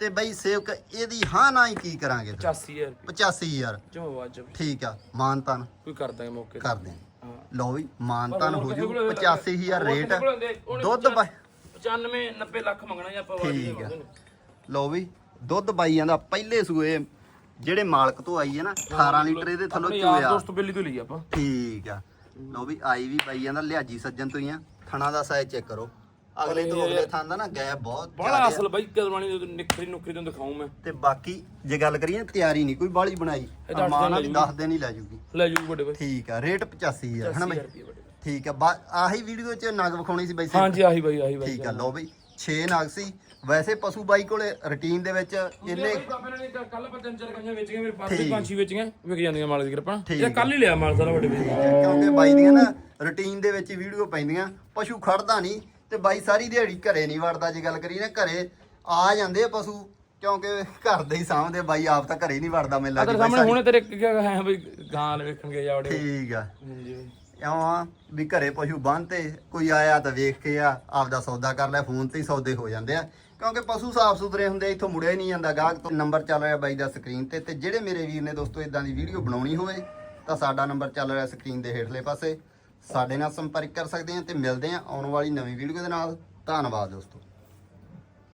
ਤੇ ਬਈ ਸੇਵਕ ਇਹਦੀ ਹਾਂ ਨਾ ਹੀ ਕੀ ਕਰਾਂਗੇ ਫਿਰ? 85000 ਰੁਪਏ। 85000 ਚੋ ਵਾਜਬ ਠੀਕ ਆ ਮਾਨਤਾਨ ਕੋਈ ਕਰ ਦਾਂਗੇ ਮੌਕੇ ਆ। ਹਾਂ। ਲਓ ਵੀ ਮਾਨਤਾਨ ਹੋ ਜੂ ਕੋਲੇ 85000 ਹੋਰ ਰੇਟ ਦੁੱਧ ਬਾਈ। 95 90 ਲੱਖ ਮੰਗਣਾ ਜਾਂ ਆਪਾਂ ਵਾਜੀ ਠੀਕ ਆ। ਮੰਗਦੇ ਨੇ ਲਓ ਵੀ ਦੁੱਧ ਬਾਈਆਂ ਦਾ ਪਹਿਲੇ ਸੂਏ ਜਿਹੜੇ ਮਾਲਕ ਤੋਂ ਆਈ ਹੈ ਨਾ 18 ਲੀਟਰ ਇਹਦੇ ਥੱਲੋਂ ਚੋਇਆ ਦੋਸਤ ਬਿੱਲੀ ਤੋਂ ਲਈ ਆਪਾਂ। ਠੀਕ ਆ। ਲਓ ਵੀ ਆਈ ਵੀ ਬਾਈਆਂ ਦਾ ਲਿਆਜੀ ਸੱਜਣ ਤੋਂ ਹੀ ਆ। ਥਣਾ ਦਾ ਸਾਈਜ਼ ਚੈੱਕ ਕਰੋ। ਅਗਲੇ ਤੋਂ ਅਗਲੇ ਥਾਂ ਦਾ ਨਾ ਗੈਪ ਬਹੁਤ ਬੜਾ ਅਸਲ ਬਾਈ ਕਦਵਾਣੀ ਦੇ ਨਿਖਰੀ ਨੁਕਰੀ ਤੋਂ ਦਿਖਾਉਂ ਮੈਂ। ਤੇ ਬਾਕੀ ਜੇ ਗੱਲ ਕਰੀਏ ਤਿਆਰੀ ਨਹੀਂ ਕੋਈ ਬਾਲੀ ਬਣਾਈ। ਇਹ ਤਾਂ ਅੱਠ ਮਾਂ ਦਿਨ ਨਾਲ ਲੈ 10 ਦਿਨ ਹੀ ਲੈ ਜੂਗੀ। ਲੈ ਜੂ ਵੱਡੇ ਬਾਈ। ਠੀਕ ਆ ਰੇਟ 85 ਆ ਹਨਾ ਬਾਈ? 80000 ਰੁਪਏ ਵੱਡੇ। ਬਾਈ। ਠੀਕ ਆ ਆਹੀ ਵੀਡੀਓ ਚ ਨਗ ਵਿਖਾਉਣੀ ਸੀ ਬਾਈ ਹਾਂਜੀ ਆਹੀ ਬਾਈ ਆਹੀ ਬਾਈ। ਠੀਕ ਆ ਲਓ ਬਈ 6 ਨਗ ਸੀ। ਵੈਸੇ ਪਸ਼ੂ ਬਾਈ ਕੋਲੇ ਰੁਟੀਨ ਦੇ ਵਿੱਚ ਇਹਨੇ ਕੱਲ ਆਪਾਂ ਤਿੰਨ ਚਾਰ ਗਾਈਆਂ ਵੇਚ ਗਏ ਮੇਰੇ ਪਾਸ। ਪੰਜ ਛੇ ਵੇਚੀਆਂ ਵਿਕ ਜਾਂਦੀਆਂ ਮਾਲਕ ਦੀ ਕਿਰਪਾ ਇਹ ਕੱਲ ਹੀ ਲਿਆ ਮਾਲ ਸਾਰਾ ਵੱਡੇ ਬਾਈ। ਕਿਉਂਕਿ ਬਾਈ ਦੀਆਂ ਨਾ ਰੁਟੀਨ ਦੇ ਵਿੱਚ ਵੀਡੀਓ ਪੈਂਦੀਆਂ। ਪਸ਼ੂ ਖੜਦਾ ਨਹੀਂ ਤੇ ਬਾਈ ਸਾਰੀ ਦਿਹਾੜੀ ਘਰੇ ਨਹੀਂ ਵੜਦਾ ਜੇ ਗੱਲ ਕਰੀਏ ਨਾ ਘਰੇ ਆ ਜਾਂਦੇ ਆ ਪਸ਼ੂ ਕਿਉਂਕਿ ਘਰ ਦੇ ਹੀ ਸਾਹਮਣੇ ਬਾਈ ਆਪ ਤਾਂ ਘਰੇ ਨਹੀਂ ਵੜਦਾ ਮੈਨੂੰ ਲੱਗਦਾ ਸਾਹਮਣੇ ਹੁਣੇ ਤੇਰੇ ਕੀ ਹੈ ਬਈ ਗਾਂ ਵੇਖਣ ਗਏ ਜਾ ਵੱਡੇ ਠੀਕ ਆ। ਇਉਂ ਆ ਵੀ ਘਰੇ ਪਸ਼ੂ ਬੰਨਤੇ ਕੋਈ ਆਇਆ ਤਾਂ ਵੇਖ ਕੇ ਆ ਆਪਦਾ ਸੌਦਾ ਕਰ ਲੈ ਫੋਨ ਤੇ ਹੀ ਸੌਦੇ ਹੋ ਜਾਂਦੇ ਆ। ਕਿਉਂਕਿ ਪਸ਼ੂ ਸਾਫ਼ ਸੁਥਰੇ ਹੁੰਦੇ ਇੱਥੋਂ ਮੁੜਿਆ ਹੀ ਨਹੀਂ ਜਾਂਦਾ ਗਾਹਕ ਤੋਂ ਨੰਬਰ ਚੱਲ ਰਿਹਾ ਬਾਈ ਦਾ ਸਕਰੀਨ ਤੇ ਤੇ ਜਿਹੜੇ ਮੇਰੇ ਵੀਰ ਨੇ ਦੋਸਤੋ ਇਦਾਂ ਦੀ ਵੀਡੀਓ ਬਣਾਉਣੀ ਹੋਵੇ ਤਾਂ ਸਾਡਾ ਨੰਬਰ ਚੱਲ ਰਿਹਾ ਸਕਰੀਨ ਦੇ ਹੇਠਲੇ ਪਾਸੇ। ਸਾਡੇ ਨਾਲ ਸੰਪਰਕ ਕਰ ਸਕਦੇ ਆ ਤੇ ਮਿਲਦੇ ਆ ਆਉਣ ਵਾਲੀ ਨਵੀਂ ਵੀਡੀਓ ਦੇ ਨਾਲ। ਧੰਨਵਾਦ ਦੋਸਤੋ।